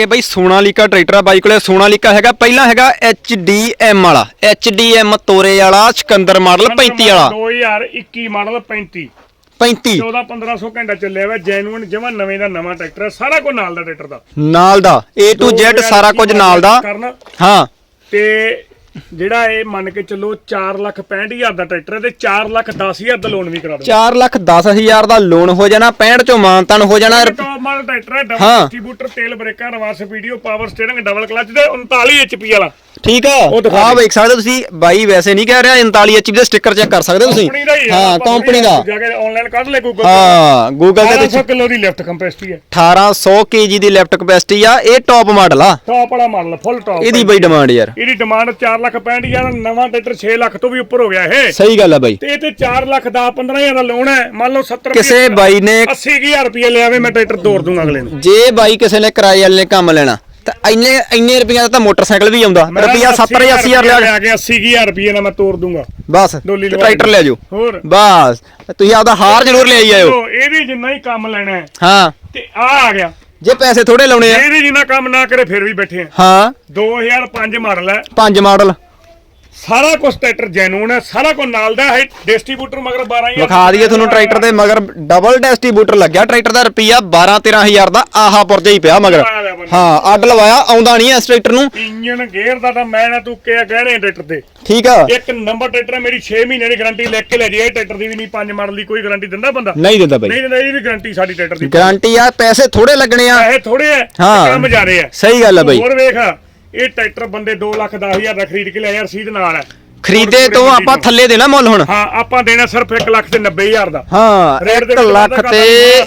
ਇਹ ਬਈ ਸੋਨਾਲੀਕਾ ਟਰੈਕਟਰ ਆ ਬਾਈ ਕੋਲੇ ਸੋਨਾਲੀਕਾ ਹੈਗਾ ਪਹਿਲਾਂ ਹੈਗਾ HDM ਵਾਲਾ। HDM ਤੋਰੇ ਵਾਲਾ ਸਿਕੰਦਰ ਮਾਡਲ 35 ਵਾਲਾ। 2021 ਮਾਡਲ 35 35 14 1500 ਘੰਟਾ ਚੱਲਿਆ ਵਾ ਜੈਨੂਇਨ ਜਮਾ ਨਵੇਂ ਦਾ ਨਵਾਂ ਟਰੈਕਟਰ ਹੈ ਸਾਰਾ ਕੁਝ ਨਾਲ ਦਾ ਟਰੈਕਟਰ ਦਾ। ਨਾਲ ਦਾ A to Z ਸਾਰਾ ਕੁਝ ਨਾਲ ਦਾ। ਹਾਂ। ਤੇ ਜਿਹੜਾ ਇਹ ਮੰਨ ਕੇ ਚੱਲੋ 4 ਲੱਖ 65000 ਦਾ ਟਰੈਕਟਰ ਹੈ ਤੇ 4 ਲੱਖ 10000 ਦਾ ਲੋਨ ਵੀ ਕਰਾ ਦੋ 4 ਲੱਖ 10 ਹਜ਼ਾਰ ਦਾ ਲੋਨ ਹੋ ਜਾਣਾ 65 ਚੋਂ ਮਾਨਤਨ ਹੋ ਜਾਣਾ। ਟੌਪ ਮਾਡਲ ਟਰੈਕਟਰ ਹੈ ਡਬਲ। ਡਿਸਟ੍ਰੀਬਿਊਟਰ ਤੇਲ ਬ੍ਰੇਕਾਂ reverse video power steering double clutch ਦੇ 39 HP ਵਾਲਾ। ਠੀਕ ਆ? ਉਹ ਦਿਖਾ ਆ ਦੇ। ਵੇਖ ਸਕਦੇ ਹੋ ਤੁਸੀਂ ਬਾਈ ਵੈਸੇ ਨਹੀਂ ਕਹਿ ਰਿਹਾ 39 HP ਦਾ ਸਟicker ਚੈੱਕ ਕਰ ਸਕਦੇ ਹੋ ਤੁਸੀਂ? ਕੰਪਨੀ ਦਾ ਹੀ ਹੈ ਹਾਂ ਆਪਾਂ ਕੰਪਨੀ ਦਾ। ਜਾ ਕੇ ਆਨਲਾਈਨ ਕੱਢ ਲੈ ਗੂਗਲ ਹਾਂ ਗੂਗਲ ਤੇ 1200 ਕਿਲੋ ਦੀ ਲਿਫਟ ਕੰਪੈਸਿਟੀ ਹੈ 1800 kg ਦੀ ਲੈਫਟ ਕਪੈਸਿਟੀ ਆ ਇਹ ਟੌਪ ਮਾਡਲ ਆ। ਟੌਪ ਵਾਲਾ ਮਾਡਲ ਫੁੱਲ ਟੌਪ ਇਹਦੀ ਬਈ ਡਿਮਾਂਡ ਯਾਰ। ਇਹਦੀ ਡਿਮਾਂਡ 4 ਲੱਖ 65000 ਨਵਾਂ ਟਰੈਕਟਰ 6 ਲੱਖ ਤੋਂ ਵੀ ਉੱਪਰ ਹੋ ਗਿਆ ਇਹ। ਸਹੀ ਗੱਲ ਆ ਬਾਈ। ਤੇ ਇਹ ਤੇ 4 ਲੱਖ ਦਾ 15000 ਦਾ ਲੋਨ ਹੈ ਮੰਨ ਲਓ 70 ਕਿਸੇ ਬਾਈ ਨੇ 80000 ਰੁਪਏ ਲਿਆਵੇ ਮੈਂ ਟਰੈਕਟਰ ਤੋੜ ਦੂੰਗਾ ਅਗਲੇ ਨੂੰ। ਜੇ ਬਾਈ ਕਿਸੇ ਨੇ ਕਿਰਾਏ ਵਾਲੇ ਨੇ ਕੰਮ ਲੈਣਾ ਤਾਂ ਇੰਨੇ ਇੰਨੇ ਰੁਪਈਆ ਦਾ ਤਾਂ ਮੋਟਰਸਾਈਕਲ ਵੀ ਆਉਂਦਾ। ਰੁਪਈਆ 70 80000 ਲਿਆ ਕੇ। 80000 ਰੁਪਏ ਨਾਲ ਮੈਂ ਤੋੜ ਦੂੰਗਾ। ਬਸ ਡੋਲੀ ਲਵਾ ਟਰੈਕਟਰ ਲੈ ਜਾਓ। ਹੋਰ? ਬਸ ਤੁਸੀਂ ਆਪਦਾ ਹਾਰ ਜ਼ਰੂਰ ਲੈ ਆਈ ਆਇਓ। ਇਹਦੀ ਜਿੰਨਾ ਹੀ ਕੰਮ ਲੈਣਾ ਹੈ ਹਾਂ। ਤੇ ਆ ਆ ਗਿਆ। ਜੇ ਪੈਸੇ ਥੋੜੇ ਲਾਉਣੇ ਆ। ਇਹਦੀ ਜਿੰਨਾ ਕੰਮ ਨਾ ਕਰੇ ਫਿਰ ਵੀ ਬੈਠੇ ਆ। ਹਾਂ। 2005 ਮਾਡਲ ਹੈ। ਪੰਜ ਮਾਡਲ। ਸਾਰਾ ਕੁਝ ਟਰੈਕਟਰ ਜੈਨੂਨ ਹੈ ਸਾਰਾ ਕੁਝ ਨਾਲ ਦਾ ਹੈ ਡਿਸਟ੍ਰੀਬਿਊਟਰ ਮਗਰ 12000 ਵਿਖਾ ਦਈਏ ਤੁਹਾਨੂੰ ਟਰੈਕਟਰ ਦੇ ਮਗਰ ਡਬਲ ਡਿਸਟ੍ਰੀਬਿਊਟਰ ਲੱਗਿਆ ਟਰੈਕਟਰ ਦਾ ਰੁਪਈਆ 12 13000 ਦਾ ਆਹਾ ਪੁਰਜਾ ਹੀ ਪਿਆ ਮਗਰ। ਹਾਂ ਅੱਡ ਲਵਾਇਆ ਆਉਂਦਾ ਨਹੀਂ ਇਸ ਟਰੈਕਟਰ ਨੂੰ। ਇੰਜਨ ਗੇਅਰ ਦਾ ਤਾਂ ਮੈਂ ਨਾ ਤੂੰ ਕਿਹਾ ਕਹਿਣੇ ਟਰੈਕਟਰ ਤੇ ਠੀਕ ਆ। ਇੱਕ ਨੰਬਰ ਟਰੈਕਟਰ ਹੈ ਮੇਰੀ 6 ਮਹੀਨੇ ਦੀ ਗਾਰੰਟੀ ਲਿਖ ਕੇ ਲੈ ਜੀ ਇਹ ਟਰੈਕਟਰ ਦੀ ਵੀ ਨਹੀਂ 5 ਮਾਡਲ ਦੀ ਕੋਈ ਗਾਰੰਟੀ ਦਿੰਦਾ ਬੰਦਾ? ਨਹੀਂ ਦਿੰਦਾ ਬਾਈ। ਨਹੀਂ ਦਿੰਦਾ ਇਹਦੀ ਵੀ ਗਾਰੰਟੀ ਸਾਡੀ ਟਰੈਕਟਰ ਦੀ। ਗਾਰੰਟੀ ਆ ਪੈਸੇ ਥੋੜੇ ਲੱਗਣੇ ਆ। ਪੈਸੇ ਥੋੜੇ ਆ ਹਾਂ। ਕੰਮ ਜ਼ਿਆਦੇ ਆ। ਸਹੀ ਗੱਲ ਆ ਬਾਈ। ਹੋਰ ਵੇਖ। ਇਹ ਟਰੈਕਟਰ ਬੰਦੇ 2 ਲੱਖ 10 ਹਜ਼ਾਰ ਦਾ ਖਰੀਦ ਕੇ ਲਿਆ ਰਸੀਦ ਨਾਲ। ਹੈ ਖਰੀਦੇ ਤੋਂ ਆਪਾਂ ਥੱਲੇ ਦੇਣਾ ਮੁੱਲ ਹੁਣ। ਹਾਂ ਆਪਾਂ ਦੇਣਾ ਸਿਰਫ 1 ਲੱਖ ਤੇ 90 ਹਜ਼ਾਰ ਦਾ। ਹਾਂ ਰੇਟ ਦੇ 1 ਵਿੱਚ ਲੱਖ ਤੇ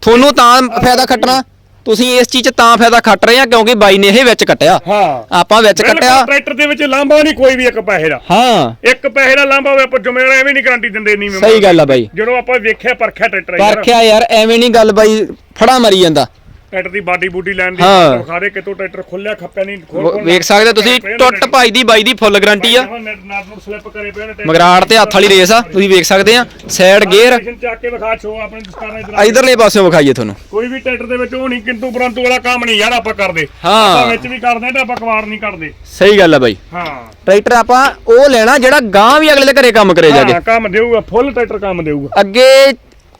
ਤੁਹਾਨੂੰ ਤਾਂ ਫਾਇਦਾ ਖੱਟਣਾ। ਤੁਸੀਂ ਇਸ ਚੀਜ਼ 'ਚ ਤਾਂ ਫਾਇਦਾ ਖੱਟ ਰਹੇ ਆ ਕਿਉਂਕਿ ਬਾਈ ਨੇ ਇਹ ਵਿੱਚ ਕੱਟਿਆ। ਹਾਂ। ਆਪਾਂ ਵਿੱਚ ਕੱਟਿਆ। ਟਰੈਕਟਰ ਦੇ ਵਿੱਚ ਲਾਂਭਾ ਨਹੀਂ ਕੋਈ ਵੀ ਇੱਕ ਪੈਸੇ ਦਾ। ਹਾਂ। ਇੱਕ ਪੈਸੇ ਦਾ ਲਾਂਭਾ ਹੋਵੇ ਆਪਾਂ ਜ਼ਿੰਮੇਵਾਰ ਐਵੇਂ ਨਹੀਂ ਗਾਰੰਟੀ ਦਿੰਦੇ ਨਹੀਂ ਸਹੀ ਗੱਲ ਆ ਬਾਈ। ਜਦੋਂ ਆਪਾਂ ਵੇਖਿਆ ਪਰਖਿਆ ਟਰੈਕਟਰ ਯਾਰ। ਪਰਖਿਆ ਯਾਰ ਐਵੇਂ ਨਹੀਂ ਗੱਲ ਬਾਈ ਫੜਾ ਮਰੀ ਜਾਂਦਾ। ਟਰੈਕਟਰ ਦੀ ਬਾਡੀ ਬੂਡੀ ਲੈਣ ਦੀ ਹਾਂ। ਕਿਤੋਂ ਟਰੈਕਟਰ ਖੁੱਲਿਆ ਖੱਪਿਆ ਨਹੀਂ ਖੋਲ ਵੇਖ ਸਕਦੇ ਹੋ ਤੁਸੀਂ ਟੁੱਟ ਭਾਈ ਦੀ ਬਾਈ ਦੀ ਫੁੱਲ ਗਾਰੰਟੀ ਆ। ਨਟ ਨੂੰ ਸਲਿੱਪ ਕਰੇ ਪਏ ਨੇ ਟਰੈਕਟਰ। ਮਗਰਾੜ ਤੇ ਹੱਥ ਵਾਲੀ ਰੇਸ ਆ ਤੁਸੀਂ ਵੇਖ ਸਕਦੇ ਆ ਸਾਈਡ ਗੇਅਰ ਸਟੇਸ਼ਨ ਚੱਕ ਕੇ ਵਿਖਾ ਛੋ ਆਪਣੇ ਦੁਕਾਨਾਂ ਇਧਰ ਇਧਰਲੇ ਪਾਸਿਓਂ ਵਿਖਾਈਏ ਤੁਹਾਨੂੰ। ਕੋਈ ਵੀ ਟਰੈਕਟਰ ਦੇ ਵਿੱਚ ਉਹ ਨਹੀਂ ਕਿੰਤੂ ਪਰੰਤੂ ਵਾਲਾ ਕੰਮ ਨਹੀਂ ਯਾਰ ਆਪਾਂ ਕਰਦੇ। ਹਾਂ। ਆਪਾਂ ਵਿੱਚ ਵੀ ਕਰਦੇ ਤੇ ਆਪਾਂ ਕਵਾੜ ਨਹੀਂ ਕਰਦੇ। ਸਹੀ ਗੱਲ ਆ ਬਾਈ। ਹਾਂ। ਟਰੈਕਟਰ ਆਪਾਂ ਉਹ ਲੈਣਾ ਜਿਹੜਾ ਗਾਂ ਵੀ ਅਗਲੇ ਦੇ ਘਰੇ ਕੰਮ ਕਰੇ ਜਾ ਕੇ। ਹਾਂ ਕੰਮ ਦੇਊਗਾ ਫੁੱਲ ਟਰੈਕਟਰ ਕੰਮ ਦੇਊਗਾ। ਅੱਗੇ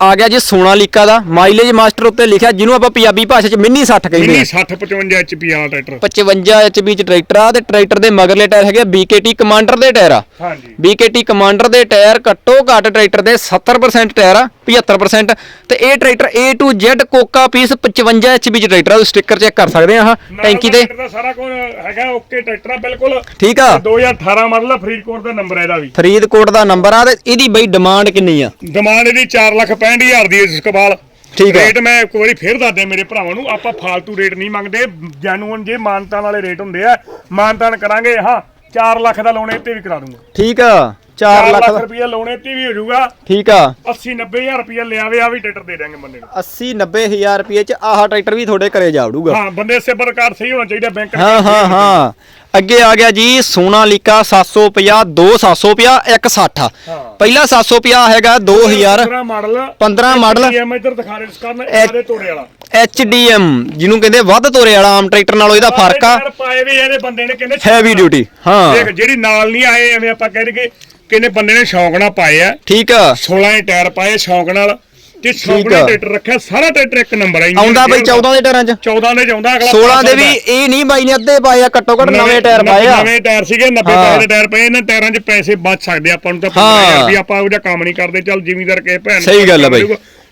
ਆ ਗਿਆ ਜੀ ਸੋਨਾਲੀਕਾ ਦਾ। ਮਾਈਲੇਜ ਮਾਸਟਰ ਉੱਤੇ ਲਿਖਿਆ ਜਿਹਨੂੰ ਆਪਾਂ ਪੰਜਾਬੀ ਭਾਸ਼ਾ 'ਚ ਮਿੰਨੀ 60 ਕਹਿੰਦੇ ਮਿੰਨੀ ਆ 60 55 HP ਵਾਲਾ ਟਰੈਕਟਰ। 55 HP 'ਚ ਟਰੈਕਟਰ ਆ ਤੇ ਟਰੈਕਟਰ ਦੇ ਮਗਰਲੇ ਟਾਇਰ ਹੈਗੇ BKT ਕਮਾਂਡਰ ਦੇ ਟਾਇਰ ਆ। ਹਾਂਜੀ। BKT ਕਮਾਂਡਰ ਦੇ ਟਾਇਰ ਘੱਟੋ ਘੱਟ ਟਰੈਕਟਰ ਦੇ 70% ਟਾਇਰ ਆ। 75% ਤੇ ਇਹ ਟਰੈਕਟਰ A to Z ਕੋਕਾ ਪੀਸ 55 HP 'ਚ ਟਰੈਕਟਰ ਆ ਸਟicker ਚੈੱਕ ਕਰ ਸਕਦੇ ਆ ਆਹ ਟੈਂਕੀ ਤੇ। ਦਾ ਸਾਰਾ ਕੁਝ ਹੈਗਾ ਓਕੇ ਟਰੈਕਟਰ ਆ ਬਿਲਕੁਲ। ਠੀਕ ਆ। 2018 ਮਾਡਲ ਆ ਫਰੀਦਕੋਟ ਦਾ ਨੰਬਰ ਹੈ ਇਹਦਾ ਵੀ। ਫਰੀਦਕੋਟ ਦਾ ਨੰਬਰ ਆ ਤੇ ਇਹਦੀ ਬਈ ਡਿਮਾਂਡ ਕਿੰਨੀ ਆ? ਡਿਮਾਂਡ ਇਹਦੀ 4 ਲੱਖ 65000 ਦੀ ਹੈ ਇਸ ਕਬਾਲ। ਠੀਕ ਆ। ਰੇਟ ਮੈਂ ਇੱਕ ਵਾਰੀ ਫੇਰ ਦੱਸ ਦਿਆਂ ਮੇਰੇ ਭਰਾਵਾਂ ਨੂੰ ਆਪਾਂ ਫਾਲਤੂ ਰੇਟ ਨਹੀਂ ਮੰਗਦੇ। ਜੈਨੂਅਨ ਜੇ ਮਾਨਤਾਨ ਵਾਲੇ ਰੇਟ ਹੁੰਦੇ ਆ ਮਾਨਤਾਨ ਕਰਾਂਗੇ ਹਾਂ 4 ਲੱਖ ਦਾ ਲੋਨ ਇੱਥੇ ਵੀ ਕਰਾ ਦੂੰਗਾ। ਠੀਕ ਆ। 4 4 ਲੱਖ ਦਾ। ਰੁਪਏ ਲੋਨ ਇੱਥੇ ਵੀ ਹੋ ਜਾਊਗਾ। ਠੀਕ ਆ। 80 90000 ਰੁਪਏ ਲਿਆਵੇ ਆ ਵੀ ਟਰੈਕਟਰ ਦੇ ਦਾਂਗੇ ਬੰਦੇ ਨੂੰ। 80 90000 ਰੁਪਏ 'ਚ ਆਹ ਟਰੈਕਟਰ ਵੀ ਤੁਹਾਡੇ ਘਰੇ ਜਾ ਵੜੂਗਾ ਹਾਂ ਬੰਦੇ ਸੇ ਪ੍ਰਕਾਰ ਸਹੀ ਹੋਣਾ ਚਾਹੀਦਾ ਬੈਂਕ ਹਾਂ ਹਾਂ ਹਾਂ। ਅੱਗੇ ਆ ਗਿਆ ਜੀ ਸੋਨਾਲੀਕਾ 750 2 750 160 ਹਾਂ। ਪਹਿਲਾ 750 ਹੈਗਾ 2000 15 ਮਾਡਲ 15 ਮਾਡਲ। ਐਮ ਇੱਧਰ ਦਿਖਾ ਰਹੇ ਕਰਨ ਇਹਦੇ ਤੋੜੇ ਵਾਲਾ। HDM ਜਿਹਨੂੰ ਕਹਿੰਦੇ ਵੱਧ ਤੋਰੇ ਵਾਲਾ ਆਮ ਟਰੈਕਟਰ ਨਾਲੋਂ ਇਹਦਾ ਫ਼ਰਕ ਆ। ਪਾਏ ਵੀ ਇਹਦੇ ਬੰਦੇ ਨੇ ਕਹਿੰਦੇ ਹੈਵੀ ਡਿਊਟੀ ਹਾਂ। ਦੇਖ ਜਿਹੜੀ ਨਾਲ ਨਹੀਂ ਆਏ ਐਵੇਂ ਆਪਾਂ ਕਹਿ ਦਈਏ ਕਿੰਨੇ ਬੰਦੇ ਨੇ ਸ਼ੌਂਕ ਨਾਲ ਪਾਏ ਆ ਠੀਕ ਆ 16 ਇੰਚ ਟਾਇਰ ਪਾਏ ਸ਼ੌਂਕ ਨਾਲ ਤੇ ਸ਼ੌਂਕ ਨਾਲ। ਟਰੈਕਟਰ ਰੱਖਿਆ ਸਾਰਾ ਟਰੈਕਟਰ ਇੱਕ ਨੰਬਰ ਹੈ ਆਉਂਦਾ ਬਈ 14 ਦੇ ਟਾਇਰਾਂ 'ਚ 14 ਦੇ ਜਾਉਂਦਾ ਅਗਲਾ 16 ਦੇ ਵੀ। ਇਹ ਨਹੀਂ ਬਾਈ ਨੇ ਅੱਧੇ ਪਾਏ ਆ ਘੱਟੋ ਘੱਟ ਨਵੇਂ ਟਾਇਰ ਪਾਏ ਆ ਨਵੇਂ ਟਾਇਰ ਸੀਗੇ 90 ਹਾਂ। ਪੈਸੇ ਦੇ ਟਾਇਰ ਪਏ ਇਹਨਾਂ ਟਾਇਰਾਂ 'ਚ ਪੈਸੇ ਬਚ ਸਕਦੇ ਆਪਾਂ ਨੂੰ ਤਾਂ ਹਾਂ। 15000 ਵੀ ਆਪਾਂ ਉਹ ਜਿਹਾ ਕੰਮ ਨਹੀਂ ਕਰਦੇ ਚੱਲ ਜ਼ਿਮੀਦਾਰ ਕਿਸੇ ਭੈਣ ਸਹੀ ਗੱਲ ਆ ਬਾਈ।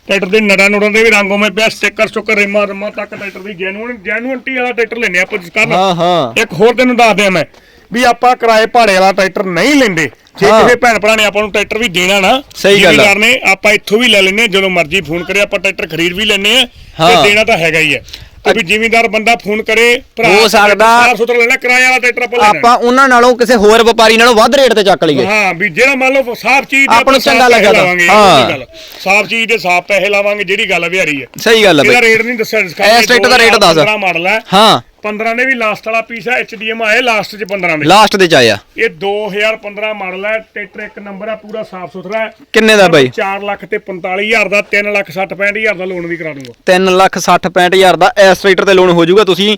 ਟਰੈਕਟਰ ਦੇ ਨੜਾਂ ਨੁੜਾਂ ਦੇ ਵੀ ਰੰਗੋਂ ਮੇ ਪਿਆ ਸਟicker ਸਟੁੱਕਰ ਰੇਮਾ ਰਮਾ ਤੱਕ ਟਰੈਕਟਰ ਦੀ ਜੈਨੂਇਨ ਜੈਨੂਇਨਟੀ ਵਾਲਾ ਟਰੈਕਟਰ ਲੈਨੇ ਆਪਾਂ ਜਿਸ ਕਾਰਨ ਹਾਂ ਹਾਂ ਇੱਕ ਹੋਰ ਤੈਨੂੰ ਦੱਸ ਦਿਆਂ ਮੈਂ ਵੀ ਆਪਾਂ ਕਿਰਾਏ ਭਾੜੇ ਵਾਲਾ ਟਰੈਕਟਰ ਨਹੀਂ ਲੈਂਦੇ ਜੇ ਹਾਂ। ਕਿਸੇ ਭੈਣ ਭਰਾ ਨੇ ਆਪਾਂ ਨੂੰ ਟਰੈਕਟਰ ਵੀ ਦੇਣਾ ਨਾ ਸਹੀ ਗੱਲ ਆ। ਜ਼ਿਮੀਦਾਰ ਨੇ ਆਪਾਂ ਇੱਥੋਂ ਵੀ ਲੈ ਲੈਨੇ ਆ, ਜਦੋਂ ਮਰਜ਼ੀ ਫੋਨ ਕਰੇ ਆਪਾਂ ਟਰੈਕਟਰ ਖਰੀਦ ਵੀ ਲੈਨੇ ਆ ਹਾਂ। ਤੇ ਦੇਣਾ ਤਾਂ ਹੈਗਾ ਹੀ ਹੈ ਤੇ ਵੀ ਜ਼ਿਮੀਦਾਰ ਬੰਦਾ ਫੋਨ ਕਰੇ ਭਰਾ ਹੋ ਸਕਦਾ- ਸਾਫ਼ ਸੁਥਰਾ ਲੈਣਾ ਕਿਰਾਏ ਵਾਲਾ ਟਰੈਕਟਰ ਆਪਾਂ ਲੈਣਾ ਆਪਾਂ ਉਹਨਾਂ ਨਾਲੋਂ ਕਿਸੇ ਹੋਰ ਵਪਾਰੀ ਨਾਲੋਂ ਵੱਧ ਰੇਟ ਤੇ ਚੱਕ ਲਈਏ ਹਾਂ ਵੀ ਜਿਹੜਾ ਮੰਨ ਲਓ ਸਾਫ਼ ਚੀਜ਼ ਦੇ ਆਪਾਂ ਨੂੰ ਚੰਗਾ ਲੱਗਾ ਤਾਂ। ਹਾਂ। ਗੱਲ। ਸਾਫ਼ ਚੀਜ਼ ਦੇ ਸਾਫ਼ ਪੈਸੇ ਲਾਵਾਂਗੇ ਜਿਹੜੀ ਗੱਲ ਵਿਹਾਰੀ ਹੈ ਸਹੀ ਗੱਲ ਆ ਇਹਦਾ ਬਈ ਰੇਟ ਨਹੀਂ ਦੱਸਿਆ ਇਸ ਟਰੈਕਟਰ ਦਾ ਰੇਟ ਦੱਸ। ਮਾਡਲ ਹੈ ਹਾਂ 15 ਦੇ ਵੀ ਲਾਸਟ ਵਾਲਾ ਪੀਸ ਹੈ ਐਚਡੀਐਮ ਆਏ ਲਾਸਟ ਚ 15 ਦੇ ਲਾਸਟ ਦੇ ਚ ਆਇਆ। ਇਹ 2015 ਮਾਡਲ ਹੈ ਟਰੈਕਟਰ ਇੱਕ ਨੰਬਰ ਹੈ ਪੂਰਾ ਸਾਫ਼ ਸੁਥਰਾ ਹੈ। ਕਿੰਨੇ ਦਾ ਬਾਈ? 4 ਲੱਖ ਤੇ 45000 ਦਾ 3 ਲੱਖ 60 65000 ਦਾ ਲੋਨ ਵੀ ਕਰਾ ਦੂੰਗਾ। 3 ਲੱਖ 60 65000 ਦਾ ਇਸ ਟਰੈਕਟਰ ਤੇ ਲੋਨ ਹੋ ਜਾਊਗਾ ਤੁਸੀਂ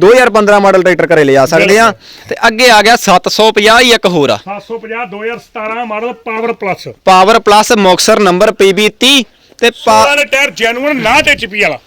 2015 ਮਾਡਲ ਟਰੈਕਟਰ ਘਰੇ ਲਿਜਾ ਸਕਦੇ ਆ। ਤੇ ਅੱਗੇ ਆ ਗਿਆ 750 ਹੀ ਇੱਕ ਹੋਰ ਆ। 750 2017 model power plus power plus Muktsar number PB30 ਤੇ ਪਾ- ਸਾਰਾ ਟਾਇਰ ਜੈਨੂਨ 9 ਐਚਪੀ ਵਾਲਾ।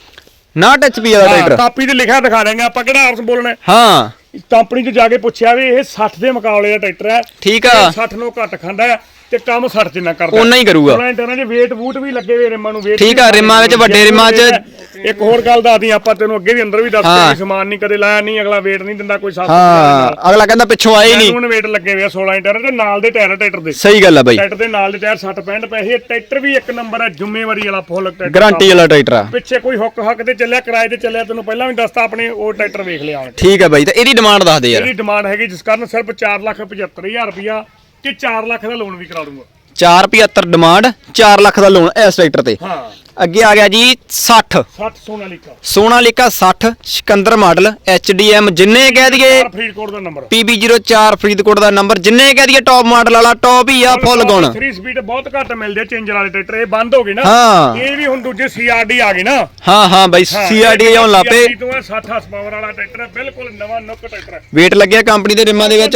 9 HP ਵਾਲਾ ਟਰੈਕਟਰ ਕਾਪੀ ਤੇ ਲਿਖਿਆ ਦਿਖਾ ਦੇਂਗੇ ਆਪਾਂ ਕਿਹੜਾ ਆਰਸ ਬੋਲਣਾ ਹੈ? ਹਾਂ ਕੰਪਨੀ 'ਚ ਜਾ ਕੇ ਪੁੱਛਿਆ ਵੀ ਇਹ 60 ਦੇ ਮੁਕਾਬਲੇ ਦਾ ਟਰੈਕਟਰ ਹੈ ਠੀਕ ਆ। ਇਹ 60 ਨੂੰ ਘੱਟ ਖਾਂਦਾ ਹੈ ਤੇ ਕੰਮ 60 ਜਿੰਨਾ ਕਰਦਾ। ਓਨਾ ਹੀ ਕਰੂਗਾ। ਉਹਨਾਂ ਇੰਟਰਨਾਂ 'ਚ weight ਬੂਟ ਵੀ ਲੱਗੇ ਹੋਏ ਰਿਮਾਂ ਨੂੰ weight ਠੀਕ ਆ, ਰਿਮਾਂ ਵਿੱਚ ਵੱਡੇ ਰਿਮਾਂ 'ਚ- ਇੱਕ ਹੋਰ ਗੱਲ ਦੱਸਦੀ ਆਪਾਂ ਤੈਨੂੰ ਅੱਗੇ ਵੀ ਅੰਦਰ ਵੀ ਦੱਸਦੇ ਹਾਂ। ਸਮਾਨ ਨਹੀਂ ਕਦੇ ਲਾਇਆ ਨਹੀਂ ਅਗਲਾ weight ਨਹੀਂ ਦਿੰਦਾ ਕੋਈ ਸਾਥ ਹਾਂ ਅਗਲਾ ਕਹਿੰਦਾ ਪਿੱਛੋਂ ਆਏ ਨਹੀਂ। ਜੈਨੂਨ weight ਲੱਗੇ ਹੋਏ ਆ 16 ਇੰਟਰ ਤੇ ਨਾਲ ਦੇ ਟਾਇਰ ਆ ਟਰੈਕਟਰ ਦੇ। ਸਹੀ ਗੱਲ ਆ ਬਾਈ। ਟਰੈਕਟਰ ਦੇ ਨਾਲ ਦੇ ਟਾਇਰ 60 65 ਪੈਸੇ ਇਹ ਟਰੈਕਟਰ ਵੀ ਇੱਕ ਨੰਬਰ ਹੈ ਜ਼ਿੰਮੇਵਾਰੀ ਵਾਲਾ ਫੁੱਲ ਟਰੈਕਟਰ ਗਾਰੰਟੀ ਵਾਲਾ ਟਰੈਕਟਰ ਆ। ਪਿੱਛੇ ਕੋਈ ਹੁੱਕ ਹੱਕ ਤੇ ਚੱਲਿਆ ਕਿਰਾਏ ਤੇ ਚੱਲਿਆ ਤੈਨੂੰ ਪਹਿਲਾਂ ਵੀ ਦੱਸਤਾ ਆਪਣੇ ਉਹ ਟਰੈਕਟਰ ਵੇਖ ਲਿਆ ਆਣ ਕੇ। ਠੀਕ ਆ ਬਾਈ ਤੇ ਇਹਦੀ ਡਿਮਾਂਡ ਦੱਸ ਦੇ ਯਾਰ। ਇਹਦੀ ਡਿਮਾਂਡ ਹੈਗੀ ਜਿਸ ਕਾਰਨ ਸਿਰਫ 475000 ਰੁਪਇਆ ਕਿ 4 ਲੱਖ ਦਾ ਲੋਨ ਵੀ ਕਰਾ ਦੂੰਗਾ। 475 ਡਿਮਾਂਡ 4 ਲੱਖ ਦਾ ਲੋਨ ਇਸ ਟਰੈਕਟਰ ਤੇ। ਹਾਂ। ਅੱਗੇ ਆ ਗਿਆ ਜੀ 60 60 ਸੋਨਾਲੀਕਾ। ਸੋਨਾਲੀਕਾ 60 ਸਿਕੰਦਰ ਮਾਡਲ HDM ਜਿੰਨੇ ਕਹਿ ਦਈਏ ਫਰੀਦਕੋਟ ਦਾ ਨੰਬਰ। PB04 ਫਰੀਦਕੋਟ ਦਾ ਨੰਬਰ ਜਿੰਨੇ ਕਹਿ ਦਈਏ ਟੌਪ ਮਾਡਲ ਵਾਲਾ ਟੌਪ ਹੀ ਆ ਫੁੱਲ ਗੁਣ। 3 ਸਪੀਡ ਬਹੁਤ ਘੱਟ ਮਿਲਦੇ ਚੇਂਜਰ ਵਾਲੇ ਟਰੈਕਟਰ ਇਹ ਬੰਦ ਹੋ ਗਏ ਨਾ। ਹਾਂ। ਇਹ ਵੀ ਹੁਣ ਦੂਜੇ ਸੀਆਰਡੀ ਆ ਗਏ ਨਾ। ਹਾਂ ਹਾਂ ਬਾਈ CRD ਆਉਣ ਲੱਪੇ CRD ਤੋਂ 60 ਹਸ ਪਾਵਰ ਵਾਲਾ ਟਰੈਕਟਰ ਹੈ ਬਿਲਕੁਲ ਨਵਾਂ ਨੁੱਕ ਟਰੈਕਟਰ ਹੈ ਵੇਟ ਲੱਗਿਆ ਕੰਪਨੀ ਦੇ ਰਿਮਾਂ ਦੇ ਵਿੱਚ।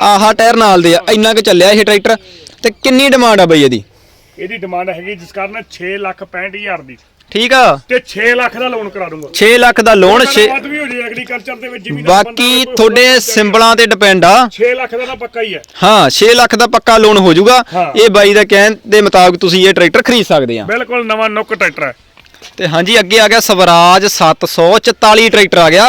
ਆਹਾ ਟਾਇਰ ਨਾਲ ਦੇ ਆ ਇੰਨਾ ਕੁ ਚੱਲਿਆ ਇਹ ਟਰੈਕਟਰ। ਤੇ ਕਿੰਨੀ ਡਿਮਾਂਡ ਆ ਬਾਈ ਇਹਦੀ? ਇਹਦੀ ਡਿਮਾਂਡ ਹੈਗੀ ਜਿਸ ਕਾਰਨ 6 ਲੱਖ 65000 ਦੀ। ਠੀਕ ਆ। ਤੇ 6 ਲੱਖ ਦਾ ਲੋਨ ਕਰਾ ਦੂੰਗਾ। 6 ਲੱਖ ਦਾ ਲੋਨ ਵੱਧ ਵੀ ਹੋ ਜਾਏ ਐਗਰੀਕਲਚਰ ਦੇ ਵਿੱਚ ਜ਼ਿਮੀਦਾਰ ਬਾਕੀ ਤੁਹਾਡੇ ਸਿੰਬਲਾਂ ਤੇ ਡਿਪੈਂਡ ਆ। 6 ਲੱਖ ਦਾ ਤਾਂ ਪੱਕਾ ਹੀ ਹੈ। ਹਾਂ 6 ਲੱਖ ਦਾ ਪੱਕਾ ਲੋਨ ਹੋ ਜਾਊਗਾ। ਇਹ ਬਾਈ ਦਾ ਕਹਿਣ ਦੇ ਮੁਤਾਬਕ ਤੁਸੀਂ ਇਹ ਟਰੈਕਟਰ ਖਰੀਦ ਸਕਦੇ ਆ। ਬਿਲਕੁਲ ਨਵਾਂ ਨੁੱਕ ਟਰੈਕਟਰ ਹੈ। ਤੇ ਹਾਂਜੀ ਅੱਗੇ ਆ ਗਿਆ ਸਵਰਾਜ 744 ਟਰੈਕਟਰ ਆ ਗਿਆ।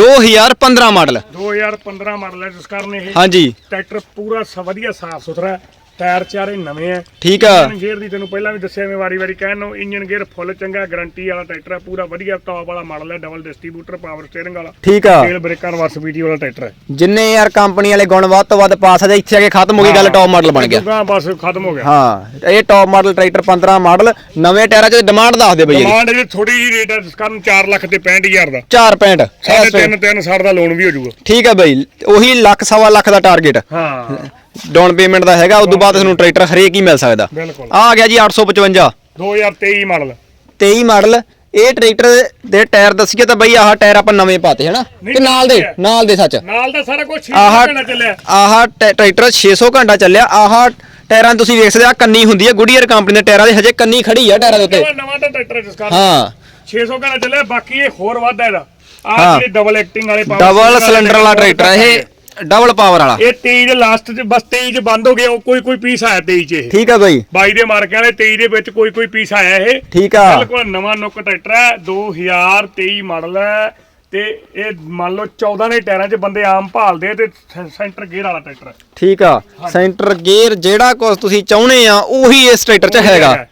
2015 ਮਾਡਲ 2015 ਮਾਡਲ ਹੈ ਜਿਸ ਕਾਰਨ ਇਹ ਹਾਂਜੀ। ਟਰੈਕਟਰ ਪੂਰਾ ਵਧੀਆ ਸਾਫ਼ ਸੁਥਰਾ ਟਾਇਰ ਚਾਰੇ ਨਵੇਂ ਹੈ ਠੀਕ ਆ। ਇੰਜਨ ਗੇਅਰ ਦੀ ਤੈਨੂੰ ਪਹਿਲਾਂ ਵੀ ਦੱਸਿਆ ਮੈਂ ਵਾਰੀ-ਵਾਰੀ ਕਹਿਣ ਨੂੰ ਇੰਜਨ ਗੇਅਰ ਫੁੱਲ ਚੰਗਾ ਗਾਰੰਟੀ ਵਾਲਾ ਟਰੈਕਟਰ ਹੈ ਪੂਰਾ ਵਧੀਆ ਟੌਪ ਵਾਲਾ ਮਾਡਲ ਹੈ ਡਬਲ ਡਿਸਟ੍ਰੀਬਿਊਟਰ ਪਾਵਰ ਸਟੀਅਰਿੰਗ ਵਾਲਾ। ਠੀਕ ਆ। ਤੇਲ ਬ੍ਰੇਕਾਂ ਰਿਵਰਸ ਪੀਟੀ ਵਾਲਾ ਟਰੈਕਟਰ ਹੈ ਜਿੰਨੇ ਯਾਰ ਕੰਪਨੀ ਵਾਲੇ ਗੁਣ ਵੱਧ ਤੋਂ ਵੱਧ ਪਾ ਸਕਦੇ ਇੱਥੇ ਆ ਕੇ ਖਤਮ ਹੋ ਗਈ ਗੱਲ ਟੌਪ ਮਾਡਲ ਬਣ ਗਿਆ। ਦੁਕਾਨ ਬਸ ਖਤਮ ਹੋ ਗਿਆ। ਹਾਂ ਇਹ ਟੌਪ ਮਾਡਲ ਟਰੈਕਟਰ 15 ਮਾਡਲ ਨਵੇਂ ਟਾਇਰਾਂ 'ਚ ਡਿਮਾਂਡ ਦੱਸ ਦੇ ਬਈ ਇਹਦੀ। ਡਿਮਾਂਡ ਜੇ ਥੋੜੀ ਜਿਹੀ ਰੇਟ ਹੈ ਕਾਰਨ 4 ਲੱਖ ਤੇ 65000 ਦਾ। 465 ਸਾਢੇ ਤਿੰਨ ਤਿੰਨ ਸਾਲ ਦਾ ਲੋਨ ਵੀ ਹੋ ਜਾਊਗਾ। ਠੀਕ ਆ ਬਈ ਉਹੀ ਲੱਖ ਸਵਾ ਲੱਖ ਦਾ ਟਾਰਗੇਟ ਹਾਂ। ਡਾਊਨ ਪੇਮੈਂਟ ਦਾ ਹੈਗਾ ਉਦੋਂ ਬਾਅਦ ਤੁਹਾਨੂੰ ਟਰੈਕਟਰ ਹਰੇਕ ਹੀ ਮਿਲ ਸਕਦਾ। ਬਿਲਕੁਲ। ਆ ਗਿਆ ਜੀ 855 2023 ਮਾਡਲ 23 ਮਾਡਲ ਇਹ ਟਰੈਕਟਰ ਦੇ ਟਾਇਰ ਦੱਸੀਏ ਤਾਂ ਬਈ ਆਹ ਟਾਇਰ ਆਪਾਂ ਨਵੇਂ ਪਾਤੇ ਹਨਾ? ਨਹੀਂ, ਕਿ ਨਾਲ ਦੇ ਆ। ਨਾਲ ਦੇ ਸੱਚ। ਨਾਲ ਦਾ ਸਾਰਾ ਕੁਝ ਆਹ ਘੰਟਾ ਚੱਲਿਆ। ਆਹ ਟ- ਟਰੈਕਟਰ 600 ਘੰਟਾ ਚੱਲਿਆ। ਆਹ ਟਾਇਰਾਂ ਤੁਸੀਂ ਵੇਖ ਸਕਦੇ ਆ ਕੰਨੀ ਹੁੰਦੀ ਹੈ ਗੁਡੀਅਰ ਕੰਪਨੀ ਦੇ ਟਾਇਰਾਂ ਦੇ ਹਜੇ ਕੰਨੀ ਖੜੀ ਆ ਟਾਇਰਾਂ ਦੇ ਉੱਤੇ। ਨਵਾਂ ਨਵਾਂ ਤਾਂ ਟਰੈਕਟਰ ਜਿਸ ਕਾਰਨ ਹਾਂ। 600 ਘੰਟਾ ਚੱਲਿਆ ਬਾਕੀ ਇਹ ਹੋਰ ਵੱਧ ਹੈ ਇਹਦਾ। ਆਹ ਹਾਂ। ਜਿਹੜੇ ਡਬਲ ਐਕਟਿੰਗ ਵਾਲੇ power ਡਬਲ ਸਿਲੰਡਰ ਵਾਲਾ ਟਰੈਕਟਰ ਆ ਇਹ। ਡਬਲ ਪਾਵਰ ਵਾਲਾ। ਇਹ 23 ਦੇ ਲਾਸਟ ਚ ਬਸ 23 ਚ ਬੰਦ ਹੋ ਗਿਆ ਕੋਈ ਕੋਈ ਪੀਸ ਆਇਆ 23 ਚ ਇਹ। ਠੀਕ ਆ ਬਈ। ਬਾਈ ਦੇ ਮਾਰਕੇ ਵਾਲੇ 23 ਦੇ ਵਿੱਚ ਕੋਈ ਕੋਈ ਪੀਸ ਆਇਆ ਇਹ। ਠੀਕ ਆ। ਬਿਲਕੁਲ ਨਵਾਂ ਨੁੱਕ ਟਰੈਕਟਰ ਹੈ 2023 ਮਾਡਲ ਹੈ ਤੇ ਇਹ ਮੰਨ ਲਓ 14 ਦੇ ਟਾਇਰਾਂ 'ਚ ਬੰਦੇ ਆਮ ਭਾਲਦੇ ਆ ਤੇ ਸੈ- ਸੈਂਟਰ ਗੇਅਰ ਵਾਲਾ ਟਰੈਕਟਰ ਹੈ। ਠੀਕ ਆ। ਸੈਂਟਰ ਗੇਅਰ ਜਿਹੜਾ ਕੁਝ ਤੁਸੀਂ ਚਾਹੁੰਦੇ ਆ ਉਹੀ ਇਸ ਟਰੈਕਟਰ 'ਚ ਹੈਗਾ।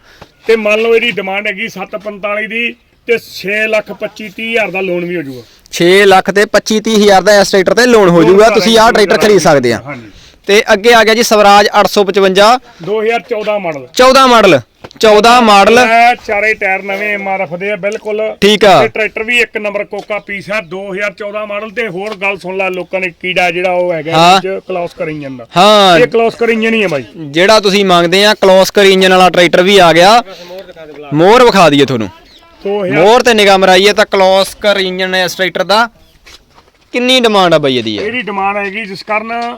ਤੇ ਮੰਨ ਲਓ ਇਹਦੀ ਡਿਮਾਂਡ ਹੈਗੀ 745 ਦੀ ਤੇ 6 ਲੱਖ 25 30 ਹਜ਼ਾਰ ਦਾ ਲੋਨ ਵੀ ਹੋ ਜਾਊਗਾ। 6 ਲੱਖ ਤੇ 25 30 ਹਜ਼ਾਰ ਦਾ ਇਸ ਟਰੈਕਟਰ ਤੇ ਲੋਨ ਹੋ ਜਾਊਗਾ ਤੁਸੀਂ ਆਹ ਟਰੈਕਟਰ ਖਰੀਦ ਸਕਦੇ ਆ। ਹਾਂਜੀ। ਤੇ ਅੱਗੇ ਆ ਗਿਆ ਜੀ ਸਵਰਾਜ 855 2014 ਮਾਡਲ। 14 model 14 model. ਇਹ ਚਾਰੇ ਟਾਇਰ ਨਵੇਂ ਐਮਆਰਐਫ ਦੇ ਆ ਬਿਲਕੁਲ। ਠੀਕ ਆ। ਤੇ ਟਰੈਕਟਰ ਵੀ ਇੱਕ ਨੰਬਰ ਕੋਕਾ ਪੀਸ ਹੈ 2014 ਮਾਡਲ ਤੇ ਹੋਰ ਗੱਲ ਸੁਣ ਲੈ ਲੋਕਾਂ ਨੇ ਕੀੜਾ ਜਿਹੜਾ ਉਹ ਹੈਗਾ। ਵਿੱਚ ਕਲੌਸ ਕਰ ਇੰਜਨ ਦਾ ਹਾਂ। ਇਹ ਕਲੌਸ ਕਰ ਇੰਜਨ ਹੀ ਹੈ ਬਾਈ। ਜਿਹੜਾ ਤੁਸੀਂ ਮੰਗਦੇ ਆ ਕਲੋਸਕਰ ਇੰਜਨ ਵਾਲਾ ਟਰੈਕਟਰ ਵੀ ਆ ਗਿਆ। ਮੋਹਰ ਵਿਖਾ ਦਈਏ ਤੁਹਾਨੂੰ। 2000 ਮੋਹਰ ਤੇ ਨਿਗਾਹ ਮਰਾਈਏ ਤਾਂ ਕਲੋਸਕਰ ਇੰਜਨ ਇਸ ਟਰੈਕਟਰ ਦਾ। ਕਿੰਨੀ ਡਿਮਾਂਡ ਆ ਬਈ ਇਹਦੀ ਯਾਰ? ਇਹਦੀ ਡਿਮਾਂਡ ਹੈਗੀ ਜਿਸ ਕਾਰਨ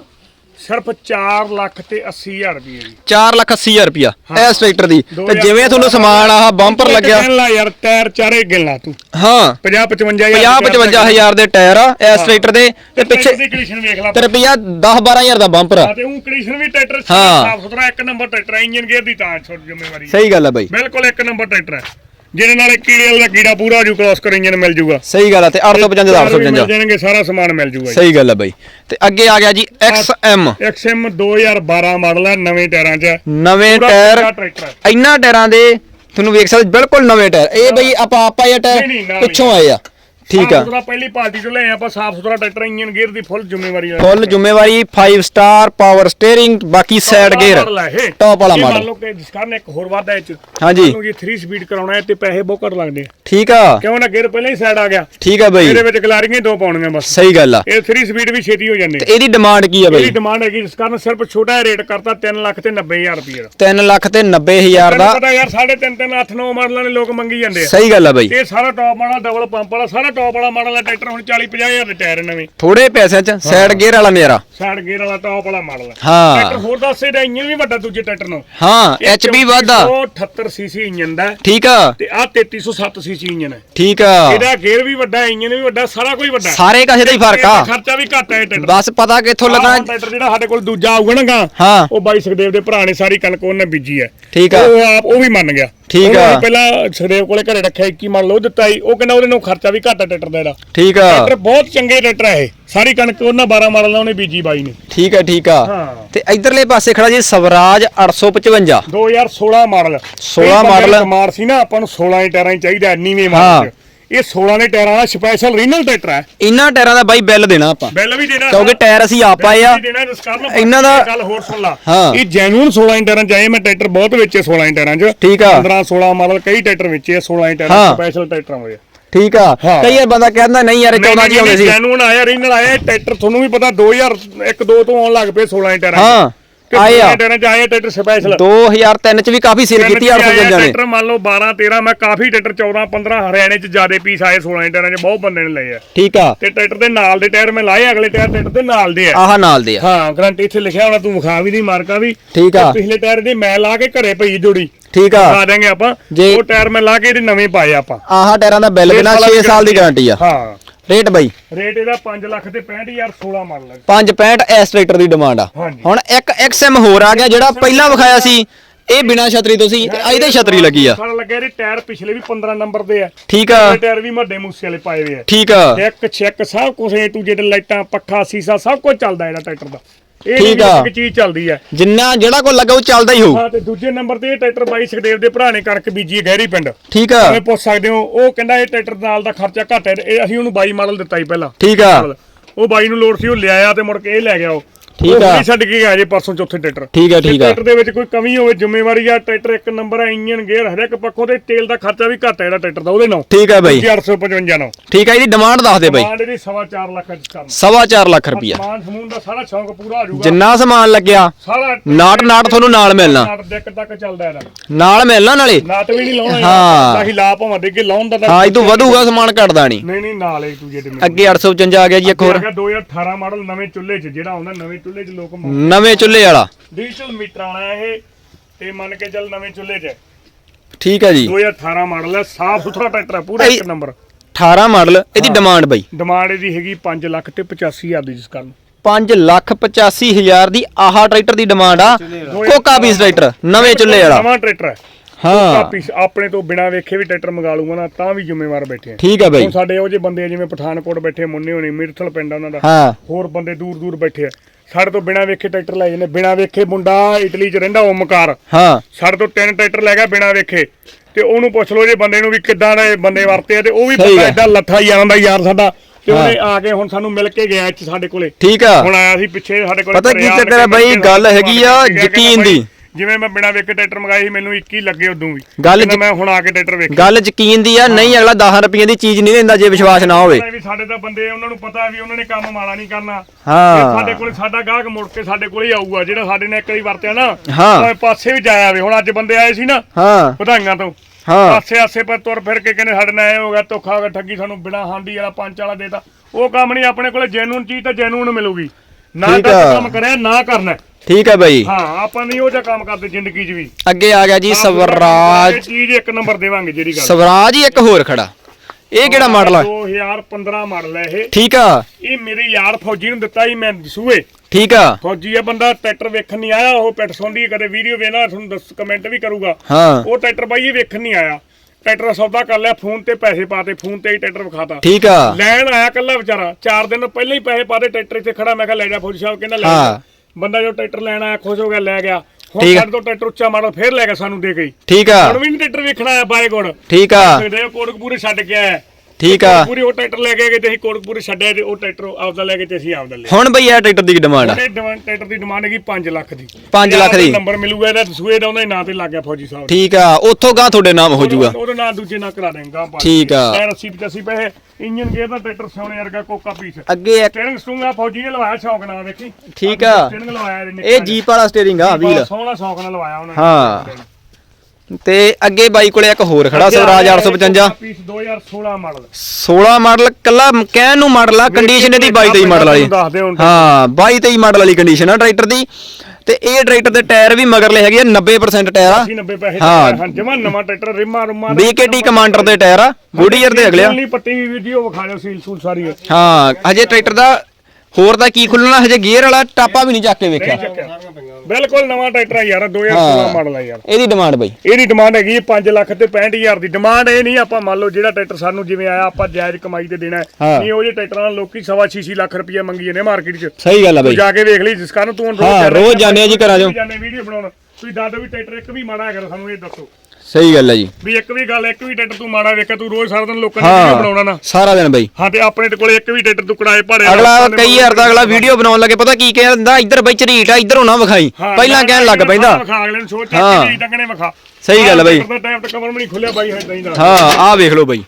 ਸਿਰਫ 4 ਲੱਖ ਤੇ 80 ਹਜ਼ਾਰ ਰੁਪਏ ਦੀ 4 ਲੱਖ 80 ਹਜ਼ਾਰ ਰੁਪਿਆ ਇਸ ਟਰੈਕਟਰ ਦੀ। ਤੇ ਜਿਵੇਂ ਤੁਹਾਨੂੰ ਸਮਾਨ ਆਹ ਬੰਪਰ ਲੱਗਿਆ। ਗਿਣ ਲਾ ਯਾਰ ਟਾਇਰ ਚਾਰੇ ਗਿਣ ਲਾ ਤੂੰ। ਹਾਂ। 50 55 50 55 ਹਜ਼ਾਰ ਦੇ ਟਾਇਰ ਆ ਇਸ ਟਰੈਕਟਰ ਦੇ। ਤੇ ਪਿੱਛੇ ਦੀ ਕੰਡੀਸ਼ਨ ਵੇਖ ਲਾ ਤੇ। ਰੁਪਿਆ 10 12 ਹਜ਼ਾਰ ਦਾ ਬੰਪਰ ਆ। ਤੇ ਉਹ ਕੰਡੀਸ਼ਨ ਵੀ ਟਰੈਕਟਰ ਹਾਂ। ਸਾਫ਼ ਸੁਥਰਾ ਇੱਕ ਨੰਬਰ ਟਰੈਕਟਰ ਇੰਜਨ ਗੇਅਰ ਦੀ ਤਾਂ ਛੋਟੀ ਜ਼ਿੰਮੇਵਾਰੀ ਸਹੀ ਗੱਲ ਆ ਬਈ। ਬਿਲਕੁਲ ਇੱਕ ਨੰਬਰ ਟਰੈਕਟਰ ਹੈ ਜਿਹਦੇ ਨਾਲ ਇਹ ਕੀੜੇ ਵਾਲਾ ਕੀੜਾ ਪੂਰਾ ਹੋ ਜੂ ਕਲੌਸ ਕਰ ਇੰਜਨ ਮਿਲ ਜੂਗਾ। ਸਹੀ ਗੱਲ ਆ ਤੇ 855 ਦਾ ਟਾਇਰ ਵੀ ਮਿਲ 855 ਜਾਣਗੇ ਸਾਰਾ ਸਮਾਨ ਮਿਲ ਜੂਗਾ ਸਹੀ ਗੱਲ ਆ ਬਈ। ਤੇ ਅੱਗੇ ਆ ਗਿਆ ਜੀ XM XM 2012 ਮਾਡਲ ਹੈ ਨਵੇਂ ਟਾਇਰਾਂ 'ਚ। ਨਵੇਂ ਪੂਰਾ ਟਾਇਰ ਪੂਰਾ ਟਰੈਕਟਰ ਹੈ ਇੰਨਾ ਟਾਇਰਾਂ ਦੇ ਤੁਹਾਨੂੰ ਵੇਖ ਸਕਦੇ ਬਿਲਕੁਲ ਨਵੇਂ ਟਾਇਰ। ਇਹ ਬਈ ਆਪਾਂ ਆਪਾਂ ਇਹ ਨਹੀਂ, ਨਹੀਂ, ਟਾਇਰ ਹੀ। ਪਿੱਛੋਂ ਆਏ ਆ। ਠੀਕ ਆ। ਸਾਫ਼ ਸੁਥਰਾ ਪਹਿਲੀ ਪਾਰਟੀ ਤੋਂ ਲੈ ਆਏ ਆਪਾਂ ਸਾਫ਼ ਸੁਥਰਾ ਟਰੈਕਟਰ ਇੰਜਨ ਗੇਅਰ ਦੀ ਫੁੱਲ ਜ਼ਿੰਮੇਵਾਰੀ ਫੁੱਲ ਜ਼ਿੰਮੇਵਾਰੀ 5 ਸਟਾਰ ਪਾਵਰ ਸਟੀਅਰਿੰਗ ਬਾਕੀ ਸਾਈਡ ਗੇਅਰ ਮਾਡਲ। ਟੌਪ ਵਾਲਾ ਇਹ ਮੰਨ ਮਾਡਲ ਲਓ ਕਿ ਜਿਸ ਕਾਰਨ ਇੱਕ ਹੋਰ ਵਾਧਾ ਇਹ ਚ ਹਾਂਜੀ। ਨੂੰ ਜੀ 3 ਸਪੀਡ ਕਰਾਉਣਾ ਹੈ ਤੇ ਪੈਸੇ ਬਹੁਤ ਘੱਟ ਲੱਗਦੇ ਆ। ਠੀਕ ਆ। ਕਿਉਂ ਨਾ ਗੇਅਰ ਪਹਿਲਾਂ ਹੀ ਸਾਈਡ ਆ ਗਿਆ। ਠੀਕ ਆ ਬਈ। ਇਹਦੇ ਵਿੱਚ ਗਲਾਰੀਆਂ ਹੀ ਦੋ ਪਾਉਣੀਆਂ ਬਸ। ਸਹੀ ਗੱਲ ਆ। ਇਹ 3 ਸਪੀਡ ਵੀ ਛੇਤੀ ਹੋ ਜਾਂਦੇ ਤੇ ਇਹਦੀ ਡਿਮਾਂਡ ਕੀ ਆ ਇਹਦੀ ਬਈ ਡਿਮਾਂਡ ਹੈਗੀ ਜਿਸ ਕਾਰਨ ਸਿਰਫ ਛੋਟਾ ਜਿਹਾ ਰੇਟ ਕਰਤਾ 3 ਲੱਖ ਤੇ 90000 ਰੁਪਏ ਦਾ। 3 ਲੱਖ ਤੇ 90000 ਤੈਨੂੰ ਦਾ ਪਤਾ ਯਾਰ 3.5 3 8 9 ਮਾਡਲਾਂ ਦੇ ਲੋਕ ਮੰਗੀ ਜਾਂਦੇ ਆ। ਸਹੀ ਗੱਲ ਆ ਬਈ। ਇਹ ਸਾਰਾ ਟੌਪ ਵਾਲਾ ਡਬਲ ਪੰਪ ਵਾਲਾ ਸਾਰਾ ਟੌਪ ਵਾਲਾ ਮਾਡਲ ਹੈ ਟਰੈਕਟਰ ਹੁਣ 40 50000 ਦੇ ਟਾਇਰ ਨਵੇਂ। ਥੋੜੇ ਪੈਸਿਆਂ 'ਚ ਸਾਈਡ ਗੇਅਰ ਵਾਲਾ ਮੇਰਾ ਸਾਈਡ ਗੇਅਰ ਵਾਲਾ ਟੌਪ ਵਾਲਾ ਮਾਡਲ ਹੈ। ਹਾਂ। ਟਰੈਕਟਰ ਹੋਰ ਦੱਸ ਇਹਦਾ ਇੰਜਨ ਵੀ ਵੱਡਾ ਦੂਜੇ ਟਰੈਕਟਰ ਨਾਲੋਂ। ਹਾਂ ਐਚਪੀ ਵਾਧਾ 78 ਸੀਸੀ ਇੰਜਨ ਦਾ ਹੈ। ਠੀਕ ਆ। ਤੇ ਆ 3307 ਸੀਸੀ ਇੰਜਨ ਹੈ। ਠੀਕ ਆ। ਇਹਦਾ ਗੇਅਰ ਵੀ ਵੱਡਾ ਇੰਜਨ ਵੀ ਵੱਡਾ ਸਾਰਾ ਕੁਝ ਵੱਡਾ ਹੈ। ਸਾਰੇ ਕਾਸੇ ਦਾ ਹੀ ਫ਼ਰਕ ਆ। ਖਰਚਾ ਵੀ ਘੱਟ ਹੈ ਇਹ ਟਰੈਕਟਰ ਬਸ ਪਤਾ ਕਿੱਥੋਂ ਆਹ ਲੱਗਣਾ। ਟਰੈਕਟਰ ਜਿਹੜਾ ਸਾਡੇ ਕੋਲ ਦੂਜਾ ਆਊਗਾ ਨਾ ਗਾ ਹਾਂ। ਉਹ ਬਾਈ ਸੁਖਦੇਵ ਦੇ ਭਰਾ ਨੇ ਸਾਰੀ ਕਣਕ ਉਹਨੇ ਬੀਜੀ ਹੈ। ਠੀਕ ਆ। ਉਹ ਆਪ ਉਹ ਵੀ ਮੰਨ ਗਿਆ। ਠੀਕ ਆ। ਪਹਿਲਾਂ ਸੁਖਦੇਵ ਕੋਲੇ ਘਰੇ ਰੱਖਿਆ 21 ਮੰਨ ਲਓ ਦਿੱਤਾ ਸੀ। ਉਹ ਕਹਿੰਦਾ ਉਹਦੇ ਨੂੰ ਖਰਚਾ ਵੀ ਘੱਟ ਹੈ ਟਰੈਕਟਰ ਦਾ ਇਹਦਾ। ਠੀਕ ਆ। ਟਰੈਕਟਰ ਬਹੁਤ ਚੰਗੇ ਟਰੈਕਟਰ ਹੈ ਇਹ। ਸਾਰੀ ਕਣਕ ਉਹਨਾਂ 12 ਮਾਡਲਾਂ ਉਹਨੇ ਬੀਜੀ ਬਾਈ ਨੇ। ਠੀਕ ਆ ਠੀਕ ਆ। ਹਾਂ। ਤੇ ਇਧਰਲੇ ਪਾਸੇ ਖੜਾ ਜੀ ਸਵਰਾਜ 855 2016 ਮਾਡਲ। 16 ਮਾਡਲ। ਮਾਰ ਸੀ ਨਾ ਆਪਾਂ ਨੂੰ 16 ਟਾਇਰਾਂ ਹੀ ਚਾਹੀਦਾ ਨੀਵੇਂ ਹਾਂ। ਮਾਡਲ ਚ। ਇਹ 16 ਦੇ ਟਾਇਰਾਂ ਦਾ ਸਪੈਸ਼ਲ ਰੀਨਲ ਟਰੈਕਟਰ ਹੈ। ਇਹਨਾਂ ਟਾਇਰਾਂ ਦਾ ਬਾਈ ਬਿੱਲ ਦੇਣਾ ਆਪਾਂ। ਬਿੱਲ ਵੀ ਦੇਣਾ ਕਿਉਂਕਿ ਟਾਇਰ ਅਸੀਂ ਆਪ ਪਾਏ ਆ। ਦੇਣਾ ਜਿਸ ਕਾਰਨ ਇਹਨਾਂ ਦਾ- ਗੱਲ ਹੋਰ ਸੁਣ ਲਾ। ਹਾਂ। ਇਹ ਜੈਨੂਨ 16 ਟਾਇਰਾਂ ਚ ਆਏ ਮੈਂ ਟਰੈਕਟਰ ਬਹੁਤ ਵੇਚੇ 16 ਟਾਇਰਾਂ ਚ। ਠੀਕ ਆ। 15 16 ਮਾਡਲ ਕਈ ਟਰੈਕਟਰ ਵੇਚੇ 16 ਟਾਇਰਾਂ ਹਾਂ। ਸਪੈਸ਼ਲ ਟਰੈਕਟਰ ਹੋਏ ਠੀਕ ਆ। ਕਈ ਵਾਰ ਬੰਦਾ ਕਹਿੰਦਾ ਨਹੀਂ ਯਾਰ ਇਹ 14 ਜੀ ਆਉਂਦੇ ਸੀ। ਜੈਨੂਨ ਆਇਆ ਰੀਨਲ ਆਇਆ ਟਰੈਕਟਰ ਤੁਹਾਨੂੰ ਵੀ ਪਤਾ 2001 2 ਤੋਂ ਆਉਣ ਲੱਗ ਪਏ 16 ਟਾਇਰਾਂ ਹਾਂ। ਆਏ ਆ। ਟਾਇਰਾਂ ਚ ਆਏ ਟਰੈਕਟਰ ਸਪੈਸ਼ਲ 2003 ਚ ਵੀ ਕਾਫੀ ਸੇਲ ਕੀਤੀ 855 ਨੇ। ਟਰੈਕਟਰ ਮੰਨ ਲਓ 12 13 ਮੈਂ ਕਾਫੀ ਟਰੈਕਟਰ 14 15 ਹਰਿਆਣੇ ਚ ਜਿਆਦੇ ਪੀਸ ਆਏ 16 ਟਾਇਰਾਂ ਚ ਬਹੁਤ ਬੰਦੇ ਨੇ ਲਏ ਆ। ਠੀਕ ਆ। ਤੇ ਟਰੈਕਟਰ ਦੇ ਨਾਲ ਦੇ ਟਾਇਰ ਮੈਂ ਲਾਏ ਅਗਲੇ ਟਾਇਰ ਟਰੈਕਟਰ ਦੇ ਨਾਲ ਦੇ ਆ। ਆਹ ਨਾਲ ਦੇ ਆ। ਹਾਂ ਗਰੰਟੀ ਇੱਥੇ ਲਿਖਿਆ ਹੋਣਾ ਤੂੰ ਵਿਖਾ ਵੀ ਦੀ ਮਾਰਕਾ ਵੀ। ਠੀਕ ਆ। ਪਿਛਲੇ ਟਾਇਰ ਦੀ ਮੈਂ ਲਾ ਕੇ ਘਰੇ ਪਈ ਜੋੜੀ। ਠੀਕ ਆ। ਲਾ ਦਾਂਗੇ ਆਪਾਂ। ਉਹ ਟਾਇਰ ਮੈਂ ਲਾ ਕੇ ਇਹਦੇ ਨਵੇਂ ਪਾਏ ਆਪਾਂ। ਆਹ ਟਾਇਰਾਂ ਦਾ ਬਿੱਲ ਦੇਣਾ 6 ਸਾਲ ਦੀ ਗਾਰੰਟੀ ਆ। ਹਾਂ। ਰੇਟ ਬਾਈ? ਰੇਟ ਇਹਦਾ 5 ਲੱਖ ਤੇ 65000 16 ਮਾਡਲ ਹੈ 565 ਐਸ ਟਰੈਕਟਰ ਦੀ ਡਿਮਾਂਡ ਆ। ਹਾਂਜੀ। ਹੁਣ ਇੱਕ XM ਹੋਰ ਆ ਗਿਆ ਜਿਹੜਾ ਪਹਿਲਾਂ ਵਿਖਾਇਆ ਸੀ। ਇਹ ਬਿਨਾ ਛਤਰੀ ਤੋਂ ਸੀ ਤੇ ਇਹਦੇ ਛਤਰੀ ਲੱਗੀ ਆ। ਸਾਡਾ ਲੱਗਿਆ ਇਹਦੇ ਟਾਇਰ ਪਿਛਲੇ ਵੀ 15 ਨੰਬਰ ਦੇ ਆ। ਠੀਕ ਆ। ਟਾਇਰ ਵੀ ਵੱਡੇ ਮੂਸੇ ਵਾਲੇ ਪਾਏ ਹੋਏ ਆ। ਠੀਕ ਆ। ਚੈੱਕ ਚੈੱਕ ਸਭ ਕੁਝ ਏ ਟੂ ਜਿਹੜੇ ਲਾਈਟਾਂ ਪੱਖਾ ਸੀਸਾ ਸਭ ਕੁਝ ਚੱਲਦਾ ਇਹਦਾ ਟਰੈਕਟਰ ਦਾ। ਇਹ ਠੀਕ ਆ। ਇੱਕ ਚੀਜ਼ ਚੱਲਦੀ ਹੈ ਜਿੰਨਾ ਜਿਹੜਾ ਕੋ ਲੱਗਾ ਉਹ ਚੱਲਦਾ ਹੀ ਹੋਊ। ਹਾਂ ਤੇ ਦੂਜੇ ਨੰਬਰ ਤੇ ਇਹ ਟਰੈਕਟਰ ਬਾਈ ਸੁਖਦੇਵ ਦੇ ਭਰਾ ਨੇ ਕਰਕੇ ਬੀਜੀ ਹੈ ਗਹਿਰੀ ਪਿੰਡ। ਠੀਕ ਆ। ਤੁਸੀਂ ਪੁੱਛ ਸਕਦੇ ਹੋ ਉਹ ਕਹਿੰਦਾ ਇਹ ਟਰੈਕਟਰ ਨਾਲ ਦਾ ਖਰਚਾ ਘੱਟ ਹੈ ਇਹ ਅਸੀਂ ਉਹਨੂੰ 22 ਮਾਡਲ ਦਿੱਤਾ ਸੀ ਪਹਿਲਾਂ। ਠੀਕ ਆ। ਉਹ ਬਾਈ ਨੂੰ ਲੋੜ ਸੀ ਉਹ ਲਿਆਇਆ ਤੇ ਮੁੜ ਕੇ ਇਹ ਲੈ ਗਿਆ ਉਹ। ਠੀਕ ਉਹ ਆ। ਵੀ ਛੱਡ ਕੇ ਗਿਆ ਜੇ ਪਰਸੋਂ ਚੌਥੇ ਟਰੈਕਟਰ। ਠੀਕ ਆ ਠੀਕ ਆ। ਟਰੈਕਟਰ ਦੇ ਵਿੱਚ ਕੋਈ ਕਮੀ ਹੋਵੇ ਜ਼ਿੰਮੇਵਾਰੀ ਆ ਟਰੈਕਟਰ ਇੱਕ ਨੰਬਰ ਹੈ ਇੰਜਨ ਗੇਅਰ ਹਰੇਕ ਪੱਖੋਂ ਤੇ ਤੇਲ ਦਾ ਖਰਚਾ ਵੀ ਘੱਟ ਹੈ ਇਹਦਾ ਟਰੈਕਟਰ ਦਾ ਉਹਦੇ ਨਾਲ। ਠੀਕ ਆ ਬਾਈ। 855 ਨਾਲ। ਠੀਕ ਆ ਇਹਦੀ ਡਿਮਾਂਡ ਦੱਸ ਦੇ ਬਾਈ। ਮਾਂਡ ਦੀ 4.5 ਲੱਖ ਕਰਨਾ ਸਵਾ ਚਾਰ ਲੱਖ ਰੁਪਈਆ। ਸਮਾਨ ਸਮੂਨ ਦਾ ਸਾਰਾ ਸ਼ੌਂਕ ਪੂਰਾ ਹੋ ਜਾਊਗਾ। ਜਿੰਨਾ ਸਮਾਨ ਲੱਗਿਆ ਸਾਰਾ ਨਾਟ ਨਾਟ ਤੁਹਾਨੂੰ ਨਾਲ ਮਿਲਣਾ। ਨਾਟ ਡੈਕ ਤੱਕ ਚੱਲਦਾ ਇਹਦਾ। ਨਾਲ ਮਿਲਣਾ ਨਾਲੇ? ਨਾਟ ਵੀ ਨਹੀਂ ਲਾਉਣਾ। ਹਾਂ। ਤਾਂ ਹੀ ਲਾ ਭਾਵੇਂ ਦੇ ਕੇ ਲਾਉਣ ਦਾ ਹਾਂ ਇਹ ਤੋਂ ਵਧੂਗਾ ਸਮਾਨ ਘਟਦਾ ਨਹੀਂ। ਨਹੀਂ ਨਹੀਂ ਨਾਲ ਹੀ ਤੂੰ ਜਿਹੜੇ ਅੱਗੇ 855 ਆ ਗਿਆ ਜੀ ਇੱਕ ਹੋਰ। 2018 ਮਾਡਲ ਨਵੇਂ ਚੁੱਲ੍ਹੇ 'ਚ ਜਿਹੜਾ ਆਉਂਦਾ ਨਵੇਂ ਚੁੱਲ੍ਹੇ 'ਚ ਲੋਕ ਮੰਗਦੇ ਨਵੇਂ ਚੁੱਲ੍ਹੇ ਵਾਲਾ? ਡਿਜੀਟਲ ਮੀਟਰ ਆਣਾ ਇਹ ਤੇ ਮੰਨ ਕੇ ਚੱਲ ਨਵੇਂ ਚੁੱਲ੍ਹੇ 'ਚ। ਠੀਕ ਹੈ ਜੀ। 2018 ਮਾਡਲ ਹੈ ਸਾਫ਼ ਸੁਥਰਾ ਟਰੈਕਟਰ ਹੈ ਪੂਰਾ ਇੱਕ ਨੰਬਰ। 18 ਮਾਡਲ ਇਹਦੀ ਡਿਮਾਂਡ ਬਾਈ। ਡਿਮਾਂਡ ਇਹਦੀ ਹੈਗੀ 5 ਲੱਖ ਤੇ 85 ਹਜ਼ਾਰ ਦੀ ਜਿਸ ਕਾਰਨ। 5 ਲੱਖ 85 ਹਜ਼ਾਰ ਦੀ ਆਹਾ ਟਰੈਕਟਰ ਦੀ ਡਿਮਾਂਡ ਆ। ਕੋਕਾ ਪੀਸ ਟਰੈਕਟਰ ਨਵੇਂ ਚੁੱਲ੍ਹੇ ਵਾਲਾ। ਨਵਾਂ ਟਰੈਕਟਰ ਹੈ। ਹਾਂ। ਕਾਪੀ ਆਪਣੇ ਤੋਂ ਬਿਨਾ ਵੇਖੇ ਵੀ ਟਰੈਕਟਰ ਮੰਗਾ ਲੂੰਗਾ ਨਾ ਤਾਂ ਵੀ ਜ਼ਿੰਮੇਵਾਰ ਬੈਠੇ ਆ। ਠੀਕ ਹੈ ਬਾਈ। ਹੁਣ ਸਾਡੇ ਉਹ ਜੇ ਬੰਦੇ ਆ ਜਿਵੇਂ ਪਠਾਨਕੋਟ ਬੈਠੇ ਮੁੰਨੇ ਹੋਣੀ ਮਿਰਥਲ ਪਿੰਡ ਆ ਉਹਨਾਂ ਦਾ। ਹਾਂ। ਹੋਰ ਬੰਦੇ ਦੂਰ ਦੂਰ ਬੈਠੇ ਆ। ਸਾਡੇ ਤੋਂ ਬਿਨਾ ਵੇਖੇ ਟਰੈਕਟਰ ਲੈ ਜਾਂਦੇ ਬਿਨਾ ਵੇਖੇ ਮੁੰਡਾ ਇਟਲੀ 'ਚ ਰਹਿੰਦਾ ਓਮਕਾਰ। ਹਾਂ। ਸਾਡੇ ਤੋਂ ਤਿੰਨ ਟਰੈਕਟਰ ਲੈ ਗਿਆ ਬਿਨਾ ਵੇਖੇ। ਤੇ ਉਹਨੂੰ ਪੁੱਛ ਲਓ ਜੇ ਬੰਦੇ ਨੂੰ ਵੀ ਕਿੱਦਾਂ ਦੇ ਬੰਦੇ ਵਰਤੇ ਆ ਤੇ ਉਹ ਵੀ ਸਹੀ ਪਤਾ ਹੈ। ਐਡਾ ਲੱਥਾ ਹੀ ਆਉਂਦਾ ਯਾਰ ਸਾਡਾ। ਤੇ ਉਹਨੇ ਆ ਕੇ ਹੁਣ ਸਾਨੂੰ ਮਿਲ ਕੇ ਗਿਆ ਇੱਥੇ ਸਾਡੇ ਕੋਲੇ। ਠੀਕ ਆ। ਹੁਣ ਆਇਆ ਸੀ ਪਿੱਛੇ ਸਾਡੇ ਕੋਲੇ ਪਤਾ ਘਰੇ ਕੀ ਚੱਕਰ ਹੈ ਬਾਈ, ਗੱਲ ਹੈਗੀ ਆ ਕਹਿੰਦਾ ਯਕੀਨ ਦੀ। ਜਿਵੇਂ ਮੈਂ ਬਿਨਾ ਵੇਖੇ ਟਰੈਕਟਰ ਮੰਗਾਏ ਸੀ ਮੈਨੂੰ 21 ਲੱਗੇ ਉਦੋਂ ਵੀ। ਗੱਲ ਕਹਿੰਦਾ ਮੈਂ ਹੁਣ ਆ ਕੇ ਟਰੈਕਟਰ ਵੇਖਿਆ। ਗੱਲ ਯਕੀਨ ਦੀ ਆ ਨਹੀਂ ਅਗਲਾ 10 ਰੁਪਈਏ ਦੀ ਚੀਜ਼ ਨਹੀਂ ਦਿੰਦਾ ਜੇ ਵਿਸ਼ਵਾਸ ਨਾ ਹੋਵੇ। ਵੀ ਸਾਡੇ ਤਾਂ ਬੰਦੇ ਉਹਨਾਂ ਨੂੰ ਪਤਾ ਵੀ ਉਹਨਾਂ ਨੇ ਕੰਮ ਮਾੜਾ ਨਹੀਂ ਕਰਨਾ। ਹਾਂ। ਸਾਡੇ ਕੋਲੇ ਸਾਡਾ ਗਾਹਕ ਮੁੜ ਕੇ ਸਾਡੇ ਕੋਲੇ ਹੀ ਆਊਗਾ ਜਿਹੜਾ ਸਾਡੇ ਨੇ ਇੱਕ ਵਾਰੀ ਵਰਤਿਆ ਨਾ ਹਾਂ। ਭਾਵੇਂ ਪਾਸੇ ਵੀ ਜਾਇਆ ਵੇ। ਹੁਣ ਅੱਜ ਬੰਦੇ ਆਏ ਸੀ ਨਾ ਹਾਂ। ਵਧਾਈਆਂ ਤੋਂ। ਹਾਂ। ਪਾਸੇ ਆਸੇ ਪਰ ਤੁਰ ਫਿਰ ਕੇ ਕਹਿੰਦੇ ਸਾਡੇ ਨਾਲ ਐ ਹੋ ਗਿਆ ਧੋਖਾ ਹੋ ਗਿਆ ਠੱਗੀ ਸਾਨੂੰ ਬਿਨਾ ਹਾਂਡੀ ਵਾਲਾ ਪੰਜ ਵਾਲਾ ਦੇਤਾ। ਉਹ ਕੰਮ ਨਹੀਂ ਆਪਣੇ ਕੋਲੇ ਜੈਨੂਨ ਚੀਜ਼ ਤਾਂ ਜੈਨੂਨ ਮਿਲੂਗੀ। ਨਾ ਠੀਕ ਆ। ਕੰਮ ਕਰਿਆ ਨਾ ਕਰਨਾ। ਠੀਕ ਹੈ ਬਾਈ। ਹਾਂ ਆਪਾਂ ਨਹੀਂ ਉਹ ਜਿਹਾ ਕੰਮ ਕਰਦੇ ਜ਼ਿੰਦਗੀ 'ਚ ਵੀ। ਅੱਗੇ ਆ ਗਿਆ ਜੀ ਇਹ ਸਵਰਾਜ। ਚੀਜ਼ ਇੱਕ ਨੰਬਰ ਦੇਵਾਂਗੇ ਜਿਹੜੀ ਗੱਲ। ਸਵਰਾਜ ਹੀ ਇੱਕ ਹੋਰ ਖੜਾ। ਇਹ ਕਿਹੜਾ ਮਾਡਲ ਆ? 2015 ਮਾਡਲ ਹੈ ਇਹ। ਠੀਕ ਆ। ਇਹ ਮੇਰੇ ਯਾਰ ਫੌਜੀ ਨੂੰ ਦਿੱਤਾ ਸੀ ਮੈਂ ਦਸੂਏ। ਠੀਕ ਆ। ਫੌਜੀ ਆ ਬੰਦਾ ਟਰੈਕਟਰ ਵੇਖਣ ਨਹੀਂ ਆਇਆ ਉਹ ਪਿੱਟ ਸੌਂਦੀ ਕਦੇ ਵੀਡੀਓ ਵੇਖਣਾ ਤੁਹਾਨੂੰ ਦੱਸ ਕਮੈਂਟ ਵੀ ਕਰੂਗਾ। ਹਾਂ। ਉਹ ਟਰੈਕਟਰ ਬਾਈ ਇਹ ਵੇਖਣ ਨਹੀਂ ਆਇਆ। ਟਰੈਕਟਰ ਦਾ ਸੌਦਾ ਕਰ ਲਿਆ ਫੋਨ ਤੇ ਪੈਸੇ ਪਾਤੇ ਫੋਨ ਤੇ ਹੀ ਟਰੈਕਟਰ ਵਿਖਾਤਾ। ਠੀਕ ਆ। ਲੈਣ ਆਇਆ ਕੱਲਾ ਵਿਚਾਰਾ 4 ਦਿਨ ਪਹਿਲਾਂ ਹੀ ਪੈਸੇ ਪਾਤੇ ਟਰੈਕਟਰ ਇੱਥੇ ਖੜਾ ਮੈਂ ਕਿਹਾ ਲੈ ਜਾ ਫੌਜੀ ਸਾਹਿਬ ਕਹਿੰਦਾ ਲੈ ਹਾਂ। ਜਾ ਬੰਦਾ ਜੋ ਟਰੈਕਟਰ ਲੈਣ ਆਇਆ ਖੁਸ਼ ਹੋ ਗਿਆ ਲੈ ਗਿਆ। ਹੁਣ ਠੀਕ ਆ। ਸਾਡੇ ਤੋਂ ਟਰੈਕਟਰ ਉੱਚਾ ਮਾਡਲ ਫੇਰ ਲੈ ਕੇ ਸਾਨੂੰ ਦੇ ਗਈ ਠੀਕ ਆ। ਹੁਣ ਵੀ ਨਹੀਂ ਟਰੈਕਟਰ ਵੇਖਣਾ ਆਇਆ ਬਾਏ ਗੁੜ। ਠੀਕ ਆ। ਸਕਦੇ ਕੋੜਕਪੂਰੇ ਛੱਡ ਕੇ ਆਇਆ। ਠੀਕ ਆ। ਪੂਰੀ ਉਹ ਟਰੈਕਟਰ ਲੈ ਕੇ ਗਏ ਤੇ ਅਸੀਂ ਕੋਟਕਪੂਰੇ ਛੱਡਿਆ ਤੇ ਉਹ ਟਰੈਕਟਰ ਆਪਦਾ ਲੈ ਕੇ ਤੇ ਅਸੀਂ ਆਪਦਾ ਲਿਆ। ਹੁਣ ਬਈ ਇਹ ਟਰੈਕਟਰ ਦੀ ਡਿਮਾਂਡ ਆ। ਤੇ ਡਿਮਾਂਡ ਟਰੈਕਟਰ ਦੀ ਡਿਮਾਂਡ ਹੈਗੀ 5 ਲੱਖ ਦੀ। ਪੰਜ ਲੱਖ ਦੀ। ਨੰਬਰ ਮਿਲੂਗਾ ਇਹਦਾ ਦਸੂਏ ਦਾ ਉਹਦਾ ਨਾਂ ਤੇ ਲੱਗ ਗਿਆ ਫੌਜੀ ਸਾਹਿਬ। ਠੀਕ ਆ ਉੱਥੋਂ ਗਾਂ ਤੁਹਾਡੇ ਨਾਮ ਹੋ ਜਾਊਗਾ ਉਹਦੇ ਨਾਲ ਦੂਜੇ ਨਾਲ ਕਰਾ ਦੇਂਗਾ ਠੀਕ ਆ। ਟਾਇਰ 80 85 ਪੈਸੇ ਇੰਜਨ ਗੇਅਰ ਦਾ ਟਰੈਕਟਰ ਸੋਨੇ ਵਰਗਾ ਕੋਕਾ ਪੀਸ ਅੱਗੇ ਇੱਕ ਸਟੀਅਰਿੰਗ ਸਟੂੰਗਾ ਫੌਜੀ ਨੇ ਲਵਾਇਆ ਸ਼ੌਕ ਨਾਲ ਵੇਖੀ। ਠੀਕ ਆ। ਸਟੀਅਰਿੰਗ ਲਵਾਇਆ ਇਹ ਜੀਪ ਵਾਲਾ ਸਟੀਅਰਿੰਗ ਆ ਬਹੁਤ ਸੋਹਣਾ ਸ਼ੌਕ ਨਾਲ ਲਵਾਇਆ ਉਹਨਾਂ। ਨੇ ਹਾਂ। ਤੇ ਅੱਗੇ ਬਾਈ ਕੋਲੇ ਇੱਕ ਹੋਰ ਖੜਾ ਸਵਰਾਜ 855 ਪੀਸ 2016 ਮਾਡਲ 16 ਮਾਡਲ ਕੱਲਾ ਕਹਿਣ ਨੂੰ ਮਾਡਲ ਆ ਕੰਡੀਸ਼ਨ ਇਹਦੀ 22 23 ਮਾਡਲ ਵਾਲੀ। ਹਾਂ 22 23 ਮਾਡਲ ਵਾਲੀ ਕੰਡੀਸ਼ਨ ਆ ਟਰੈਕਟਰ ਦੀ। ਤੇ ਇਹ ਟਰੈਕਟਰ ਦੇ ਟਾਇਰ ਵੀ ਮਗਰਲੇ ਹੈਗੇ ਆ 90% ਟਾਇਰ ਆ। 80 90 ਪੈਸੇ ਹਾਂ। ਜਮਾ ਨਵਾਂ ਟਰੈਕਟਰ ਰਿਮਾ ਰੁਮਾ BKT ਕਮਾਂਡਰ ਦੇ ਟਾਇਰ ਆ ਗੁਡੀਅਰ ਦੇ ਅਗਲੇ ਆ। ਨਹੀਂ ਪੱਟੀ ਵੀ ਵੀਡੀਓ ਵਿਖਾ ਲਿਓ ਸੀਲ ਸੂਲ ਸਾਰੀ। ਹਾਂ ਹਜੇ ਟਰੈਕਟਰ ਦਾ ਹੋਰ ਦਾ ਕੀ ਖੁੱਲਣਾ ਹਜੇ ਗੇਅਰ ਵਾਲਾ ਟਾਪਾ ਵੀ ਨਹੀਂ ਚੱਕ ਕੇ ਵੇਖਿਆ। ਬਿਲਕੁਲ ਨਵਾਂ ਟਰੈਕਟਰ ਆ ਯਾਰ 2016 ਹਾਂ। ਮਾਡਲ ਆ ਯਾਰ। ਇਹਦੀ ਡਿਮਾਂਡ ਬਾਈ। ਇਹਦੀ ਡਿਮਾਂਡ ਹੈਗੀ 5 ਲੱਖ ਤੇ 65000 ਦੀ। ਡਿਮਾਂਡ ਇਹ ਨਹੀਂ ਆਪਾਂ ਮੰਨ ਲਓ ਜਿਹੜਾ ਟਰੈਕਟਰ ਸਾਨੂੰ ਜਿਵੇਂ ਆਇਆ ਆਪਾਂ ਜਾਇਜ਼ ਕਮਾਈ ਤੇ ਦੇਣਾ ਹੈ। ਹਾਂ। ਨਹੀਂ ਉਹ ਜੇ ਟਰੈਕਟਰਾਂ ਨਾਲ ਲੋਕੀ ਸਵਾ ਛੇ ਛੇ ਲੱਖ ਰੁਪਏ ਮੰਗੀ ਜਾਂਦੇ ਮਾਰਕੀਟ 'ਚ। ਸਹੀ ਗੱਲ ਆ ਤੂੰ ਬਾਈ ਜਾ ਕੇ ਵੇਖ ਲਈ ਜਿਸ ਕਾਰਨ ਤੂੰ ਹੁਣ ਹਾਂ, ਰੋਜ਼ ਜਾਂਦੇ ਆ ਜੀ ਘਰਾਂ 'ਚੋਂ। ਜਾਂਦੇ ਵੀਡੀਓ ਬਣਾਉਣ। ਤੁਸੀਂ ਦੱਸ ਦਿਓ ਵੀ ਟਰੈਕਟਰ ਇੱਕ ਵੀ ਮਾੜਾ ਹੈਗਾ ਤਾਂ ਸਾਨੂੰ ਇਹ ਦੱਸੋ। ਸਹੀ ਗੱਲ ਆ ਜੀ। ਵੀ ਇੱਕ ਵੀ ਗੱਲ ਇੱਕ ਵੀ ਟਰੈਕਟਰ ਤੂੰ ਮਾੜਾ ਵੇਖਿਆ ਤੂੰ ਰੋਜ਼ ਸਾਰਾ ਦਿਨ ਲੋਕਾਂ ਦੀ ਵੀਡੀਓ ਬਣਾਉਣਾ ਨਾ। ਹਾਂ ਸਾਰਾ ਦਿਨ ਬਾਈ। ਹਾਂ ਤੇ ਆਪਣੇ ਕੋਲੇ ਇੱਕ ਵੀ ਟਰੈਕਟਰ ਤੂੰ ਕੜਾਏ ਭਾੜੇ ਅਗਲਾ ਕਈ ਵਾਰ ਤਾਂ ਅਗਲਾ ਵੀਡੀਓ ਬਣਾਉਣ ਲੱਗੇ ਪਤਾ ਕੀ ਕਹਿੰਦਾ ਇੱਧਰ ਬਈ ਝਰੀਟ ਆ ਇੱਧਰੋਂ ਨਾ ਵਿਖਾਈ। ਪਹਿਲਾਂ ਕਹਿਣ ਲੱਗ ਪੈਂਦਾ। ਵਿਖਾ ਅਗਲੇ ਨੂੰ ਸੋਚ ਹਾਂ। ਕੇ ਟੰਗਣੇ ਵਿਖਾ। ਸਹੀ ਗੱਲ ਬਾਈ। ਦਾ ਬਾਈ ਹੈ ਦਾ ਹਾਂ ਆਹ ਵੇਖ ਲਓ ਬਾਈ।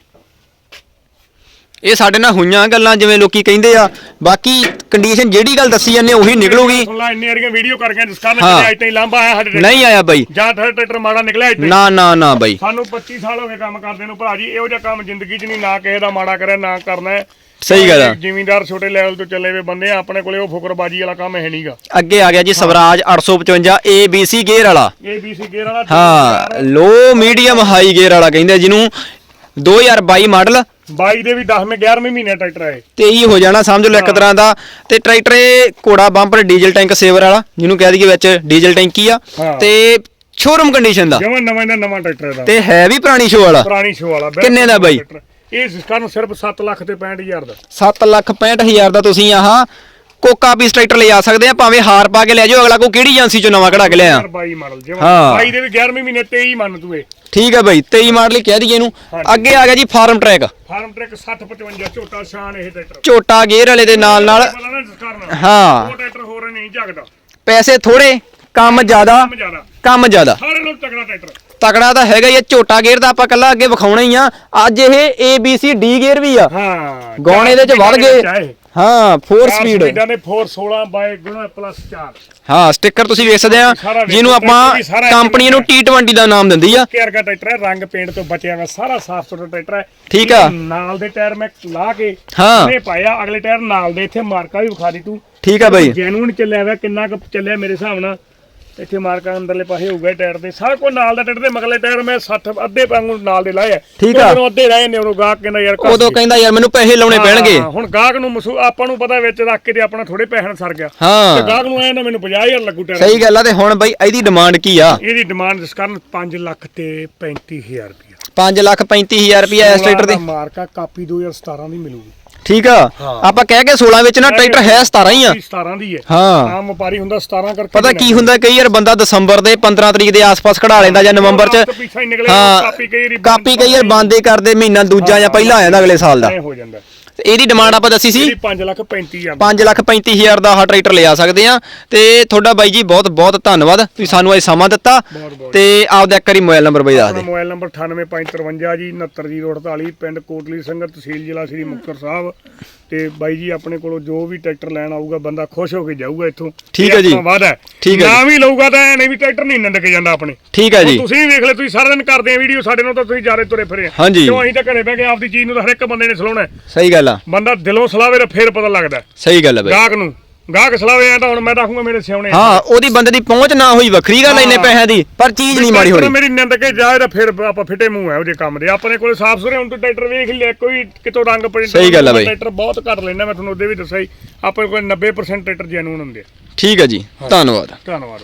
ਇਹ ਸਾਡੇ ਨਾਲ ਹੋਈਆਂ ਗੱਲਾਂ ਜਿਵੇਂ ਲੋਕੀ ਕਹਿੰਦੇ ਆ ਬਾਕੀ ਕੰਡੀਸ਼ਨ ਜਿਹੜੀ ਗੱਲ ਦੱਸੀ ਜਾਂਦੇ ਉਹੀ ਨਿਕਲੂਗੀ। ਸੁਣ ਲਾ ਇੰਨੀ ਵਾਰੀਆਂ ਵੀਡੀਓ ਕਰ ਗਏ ਜਿਸ ਕਾਰਨ ਹਾਂ। ਆਇਆ ਸਾਡੇ ਨਹੀਂ ਆਇਆ ਬਾਈ। ਜਾਂ ਤੁਹਾਡਾ ਟਰੈਕਟਰ ਮਾੜਾ ਨਿਕਲਿਆ ਇੱਥੇ। ਨਾ ਨਾ ਨਾ ਬਾਈ। ਸਾਨੂੰ 25 ਸਾਲ ਹੋ ਗਏ ਕੰਮ ਕਰਦੇ ਨੂੰ ਭਰਾ ਜੀ ਇਹੋ ਜਿਹਾ ਕੰਮ ਜ਼ਿੰਦਗੀ 'ਚ ਨਹੀਂ ਨਾ ਕਿਸੇ ਦਾ ਮਾੜਾ ਕਰਿਆ ਨਾ ਕਰਨਾ। ਹੈ ਸਹੀ ਗੱਲ ਆ। ਜ਼ਿਮੀਂਦਾਰ ਛੋਟੇ ਲੈਵਲ ਤੋਂ ਚੱਲੇ ਵੇ ਬੰਦੇ ਆ ਆਪਣੇ ਕੋਲੇ ਉਹ ਫੁਕਰਬਾਜੀ ਵਾਲਾ ਕੰਮ ਹੈ ਨਹੀਂਗਾ। ਅੱਗੇ ਆ ਗਿਆ ਜੀ ਸਵਰਾਜ 855 ABC ਗੇਅਰ ਵਾਲਾ। ABC ਗੇਅਰ ਵਾਲਾ। ਹਾਂ ਲੋ ਮੀਡੀਅਮ ਹਾਈ ਗੇਅਰ ਵਾਲਾ ਕਹਿੰਦੇ ਆ ਜਿਹਨੂੰ। 2022 ਮਾਡਲ 22 ਦੇ ਵੀ 10ਵੇਂ 11ਵੇਂ ਮਹੀਨੇ ਟਰੈਕਟਰ ਆਏ। 23 ਹੋ ਜਾਣਾ ਸਮਝ ਲਓ ਇੱਕ ਤਰ੍ਹਾਂ ਦਾ। ਤੇ ਟਰੈਕਟਰ ਇਹ ਘੋੜਾ ਬੰਪਰ ਡੀਜ਼ਲ ਟੈਂਕ ਸੇਵਰ ਵਾਲਾ ਜਿਹਨੂੰ ਕਹਿ ਦਈਏ ਵਿੱਚ ਡੀਜ਼ਲ ਟੈਂਕੀ ਆ। ਹਾਂ। ਤੇ ਸ਼ੋਰੂਮ ਕੰਡੀਸ਼ਨ ਦਾ। ਜਮਾਂ ਨਵਾਂ ਦਾ ਨਵਾਂ ਟਰੈਕਟਰ ਦਾ ਤੇ ਹੈ ਵੀ ਪੁਰਾਣੀ ਸ਼ੋ ਵਾਲਾ। ਪੁਰਾਣੀ ਸ਼ੋ ਵਾਲਾ ਬਿਲਕੁਲ ਕਿੰਨੇ ਦਾ ਬਾਈ? ਟਰੈਕਟਰ। ਇਹ ਕਾਰਨ ਸਿਰਫ 7 ਲੱਖ ਤੇ 65000 ਦਾ। 7 ਲੱਖ 65000 ਦਾ ਤੁਸੀਂ ਆਹ ਕੋਕਾ ਪੀਸ ਟਰੈਕਟਰ ਲੈ ਆ ਸਕਦੇ ਆ ਭਾਵੇਂ ਹਾਰ ਪਾ ਕੇ ਲੈ ਜਾਓ ਅਗਲਾ ਕੋ ਕਿਹੜੀ ਏਜੰਸੀ ਚੋਂ ਨਵਾਂ ਕਢਾ ਕੇ ਲਿਆ 22 ਮਾਡਲ ਜਿਵੇਂ ਹਾਂ। 22 ਦੇ ਵੀ 11ਵੇਂ ਮਹੀਨੇ 23 ਮੰਨ ਤੂੰ ਇਹ। ਠੀਕ ਹੈ ਬਾਈ 23 ਮਾਡਲ ਹੀ ਕਹਿ ਦਈਏ ਇਹਨੂੰ। ਅੱਗੇ ਆ ਗਿਆ ਜੀ ਫਾਰਮ ਟਰੈਕ। ਫਾਰਮ ਟਰੈਕ 6055 ਝੋਟਾ ਸ਼ਾਨ ਇਹ ਟਰੈਕਟਰ। ਝੋਟਾ ਗੇਅਰ ਵਾਲੇ ਦੇ ਨਾਲ ਨਾਲ ਪਤਾ ਨਾ ਹਾਂ। ਉਹ ਟਰੈਕਟਰ ਹੋਰ ਨਹੀਂ ਝਗਦਾ ਪੈਸੇ ਥੋੜੇ ਕੰਮ ਜ਼ਿਆਦਾ ਕੰਮ ਜ਼ਿਆਦਾ ਕੰਮ ਜ਼ਿਆਦਾ। ਸਾਰੇ ਲੋਕ ਤਗੜਾ ਟਰੈਕਟਰ। ਤਕੜਾ ਤਾਂ ਹੈਗਾ ਹੀ ਇਹ ਝੋਟਾ ਗੇਅਰ ਦਾ ਆਪਾਂ ਕੱਲਾ ਅੱਗੇ ਵਿਖਾਉਣਾ ਹੀ ਆ। ਅੱਜ ਇਹ A B C D gear ਵੀ ਆ। ਹਾਂ ਗੌਣ ਇਹਦੇ ਚ ਵੱਧ ਗਏ। ਹਾਂ 4 ਸਪੀਡ ਸਪੀਡਾਂ ਦੇ 416 ਬਾਈ ਗੁਣਾ ਪਲੱਸ 4 ਹਾਂ ਸਟicker ਤੁਸੀਂ ਵੇਖ ਸਕਦੇ ਆ ਸਾਰਾ ਵੇਖੋ, ਜਿਹਨੂੰ ਆਪਾਂ ਵੀ ਸਾਰਾ ਕੰਪਨੀ ਨੂੰ T20 ਦਾ ਨਾਮ ਦਿੰਦੀ ਆ। ਕੇਅਰ ਦਾ ਟਰੈਕਟਰ ਹੈ ਰੰਗ ਪੇਂਟ ਤੋਂ ਬਚਿਆ ਹੋਇਆ ਸਾਰਾ ਸਾਫ਼ ਸੁਥਰਾ ਟਰੈਕਟਰ ਹੈ। ਠੀਕ ਆ। ਨਾਲ ਦੇ ਟਾਇਰ ਮੈਂ ਲਾ ਕੇ ਹਾਂ। ਇਹ ਪਾਇਆ ਅਗਲੇ ਟਾਇਰ ਨਾਲ ਦੇ ਇੱਥੇ ਮਾਰਕਾ ਵੀ ਵਿਖਾ ਦੀ ਤੂੰ। ਠੀਕ ਆ ਬਾਈ। ਜੈਨੂਨ ਚੱਲਿਆ ਹੋਇਆ ਕਿੰਨਾ ਕੁ ਚੱਲਿਆ ਮੇਰੇ ਹਿਸਾਬ ਨਾਲ। ਇੱਥੇ ਮਾਰਕਾ ਅੰਦਰਲੇ ਪਾਸੇ ਹੋਊਗਾ ਇਹ ਟਾਇਰ ਦੇ। ਸਾਰਾ ਕੁਝ ਨਾਲ ਦਾ ਟਾਇਰ ਦੇ ਮਗਲੇ ਟਾਇਰ ਮੈਂ 60 ਅੱਧੇ ਪੰਗੂ ਨਾਲ ਦੇ ਲਾਏ ਆ। ਠੀਕ ਆ। ਜਦੋਂ ਅੱਧੇ ਰਹੇ ਨੇ ਉਹ ਗਾਹਕ ਕਹਿੰਦਾ ਯਾਰ ਘੱਟ ਉਦੋਂ। ਕਹਿੰਦਾ ਯਾਰ ਮੈਨੂੰ ਪੈਸੇ ਲਾਉਣੇ ਪੈਣਗੇ। ਹਾਂ, ਹੁਣ ਗਾਹਕ ਨੂੰ ਮਸੂ ਆਪਾਂ ਨੂੰ ਪਤਾ ਵਿੱਚ ਰੱਖ ਕੇ ਤੇ ਆਪਣਾ ਥੋੜੇ ਪੈਸੇ ਸਰ ਗਿਆ। ਤੇ ਹਾਂ ਗਾਹਕ ਨੂੰ ਆਇਆ ਨਾ ਮੈਨੂੰ 50000 ਲੱਗੂ ਟਾਇਰ ਸਹੀ ਗੱਲ ਆ ਤੇ ਹੁਣ ਬਾਈ ਇਹਦੀ ਡਿਮਾਂਡ ਕੀ ਆ? ਇਹਦੀ ਡਿਮਾਂਡ ਜਿਸ ਕਾਰਨ 5 ਲੱਖ ਤੇ 35000 ਰੁਪਇਆ। 5 ਲੱਖ 35000 ਰੁਪਏ ਇਸ ਟਰੈਕਟਰ ਦੇ ਮਾਰਕਾ ਕਾਪੀ 2017 ਦੀ ਮਿਲੂਗੀ। ਠੀਕ ਆ? ਆਪਾਂ ਕਹਿ ਕੇ 16 ਵਿੱਚ ਨਾ ਟਰੈਕਟਰ ਹੈ 17 ਹੀ ਆ। 17 ਦੀ ਹੈ। ਹਾਂ। ਆਮ ਵਪਾਰੀ ਹੁੰਦਾ 17 ਕਰਕੇ ਪਤਾ ਕੀ ਹੁੰਦਾ ਕਈ ਵਾਰ ਬੰਦਾ ਦਸੰਬਰ ਦੇ 15 ਤਰੀਕ ਦੇ ਆਸ-ਪਾਸ ਖੜਾ ਲੈਂਦਾ ਜਾਂ ਨਵੰਬਰ ਚ। ਪਿੱਛਾ ਹੀ ਨਿਕਲੇ ਹਾਂ ਕਾਪੀ ਕਈ ਵਾਰੀ ਕਾਪੀ ਕਈ ਵਾਰ ਬੰਦੇ ਕਰਦੇ ਮਹੀਨਾ ਦੂਜਾ ਜਾਂ ਪਹਿਲਾ ਆ ਜਾਂਦਾ ਅਗਲੇ ਸਾਲ ਦਾ। ਐਂ ਹੋ ਜਾਂਦਾ। ਤੇ ਇਹਦੀ ਡਿਮਾਂਡ ਆਪਾਂ ਦੱਸੀ ਸੀ? ਇਹਦੀ 5 ਲੱਖ 35000 5 ਲੱਖ 35000 ਦਾ ਆਹ ਟਰੈਕਟਰ ਲਿਆ ਸਕਦੇ ਆ ਤੇ ਤੁਹਾਡਾ ਬਾਈ ਜੀ ਬਹੁਤ ਬਹੁਤ ਧੰਨਵਾਦ। ਤੁਸੀਂ ਸਾਨੂੰ ਅੱਜ ਸਮਾਂ ਦਿੱਤਾ। ਤੇ ਆਪਦਾ ਇੱਕ ਵਾਰੀ ਮੋਬਾਈਲ ਨੰਬਰ ਬਾਈ ਦੱਸ ਆਪਣਾ ਦੇ। ਮੋਬਾਈਲ ਨੰਬਰ 98553 ਜੀ 69048 ਪਿੰਡ ਕੋਟਲੀ ਸੰਗਤ ਤਹਿਸੀਲ ਜ਼ਿਲ੍ਹਾ ਸ੍ਰੀ ਮੁਕਤਸਰ ਸਾਹਿਬ। ਤੇ ਬਾਈ ਜੀ ਆਪਣੇ ਕੋਲੋਂ ਜੋ ਵੀ ਟਰੈਕਟਰ ਲੈਣ ਆਊਗਾ ਬੰਦਾ ਖੁਸ਼ ਹੋ ਕੇ ਜਾਊਗਾ ਇੱਥੋਂ। ਠੀਕ ਇਹ ਹੈ ਜੀ। ਆਪਣਾ ਵਾਅਦਾ ਹੈ। ਠੀਕ ਹੈ ਨਾ ਵੀ ਲਊਗਾ ਤਾਂ ਐ ਨਹੀਂ ਵੀ ਟਰੈਕਟਰ ਨਹੀਂ ਨੰਦ ਕੇ ਜਾਂਦਾ ਆਪਣੇ। ਠੀਕ ਹੈ ਜੀ। ਤੁਸੀਂ ਵੀ ਵੇਖ ਲੈ ਤੁਸੀਂ ਸਾਰਾ ਦਿਨ ਕਰਦੇ ਆ ਵੀਡੀਓ ਸਾਡੇ ਨਾਲ ਤਾਂ ਤੁਸੀਂ ਜਾਰੇ ਤੁਰੇ ਫਿਰੇ ਆ। ਹਾਂਜੀ। ਕਿਉਂ ਅਸੀਂ ਤਾਂ ਘਰੇ ਬਹਿ ਕੇ ਆਪਦੀ ਚੀਜ਼ ਨੂੰ ਤਾਂ ਹਰ ਇੱਕ ਬੰਦੇ ਨੇ ਸਲਾਉਣਾ। ਸਹੀ ਗੱਲ ਆ। ਬੰਦਾ ਦਿਲੋਂ ਸਲਾਵੇ ਤਾਂ ਫੇਰ ਪਤਾ ਲੱਗਦਾ। ਸਹੀ ਗੱਲ ਆ ਬਾਈ। ਗਾਹਕ ਨੂੰ। ਗਾਹਕ ਸਲਾਵੇ ਆ ਤਾਂ ਹੁਣ ਮੈਂ ਰੱਖੂਗਾ ਮੇਰੇ ਸਿਆਉਣੇ ਹਾਂ ਉਹਦੀ ਬੰਦੇ ਦੀ ਪਹੁੰਚ ਨਾ ਹੋਈ ਵੱਖਰੀ ਗੱਲ ਇੰਨੇ ਹਾਂ। ਪੈਸਿਆਂ ਦੀ ਪਰ ਚੀਜ਼ ਨਹੀਂ ਮਾੜੀ ਹੋਣੀ। ਮੇਰੀ ਨਿੰਦ ਕੇ ਜਾਏ ਤਾਂ ਫਿਰ ਆਪਾਂ ਫਿੱਟੇ ਮੂੰਹ ਹੈ ਉਹਦੇ ਕੰਮ ਦੇ। ਆਪਣੇ ਕੋਲੇ ਸਾਫ਼ ਸੁਥਰੇ ਹੁਣ ਤੂੰ ਟਰੈਕਟਰ ਵੇਖ ਲਿਆ ਕੋਈ ਕਿਤੋਂ ਰੰਗ ਪ੍ਰਿੰਟ ਸਹੀ ਗੱਲ ਆ ਬਾਈ। ਟਰੈਕਟਰ ਬਹੁਤ ਘੱਟ ਲੈਣਾ ਮੈਂ ਤੁਹਾਨੂੰ ਉਹਦੇ ਵੀ ਦੱਸਿਆ ਹੀ। ਆਪਣੇ ਕੋਲ 90% ਟਰੈਕਟਰ ਜੈਨੂਨ ਹੁੰਦੇ ਆ। ਠੀਕ ਹੈ ਜੀ ਧੰਨਵਾਦ। ਧੰਨਵਾਦ।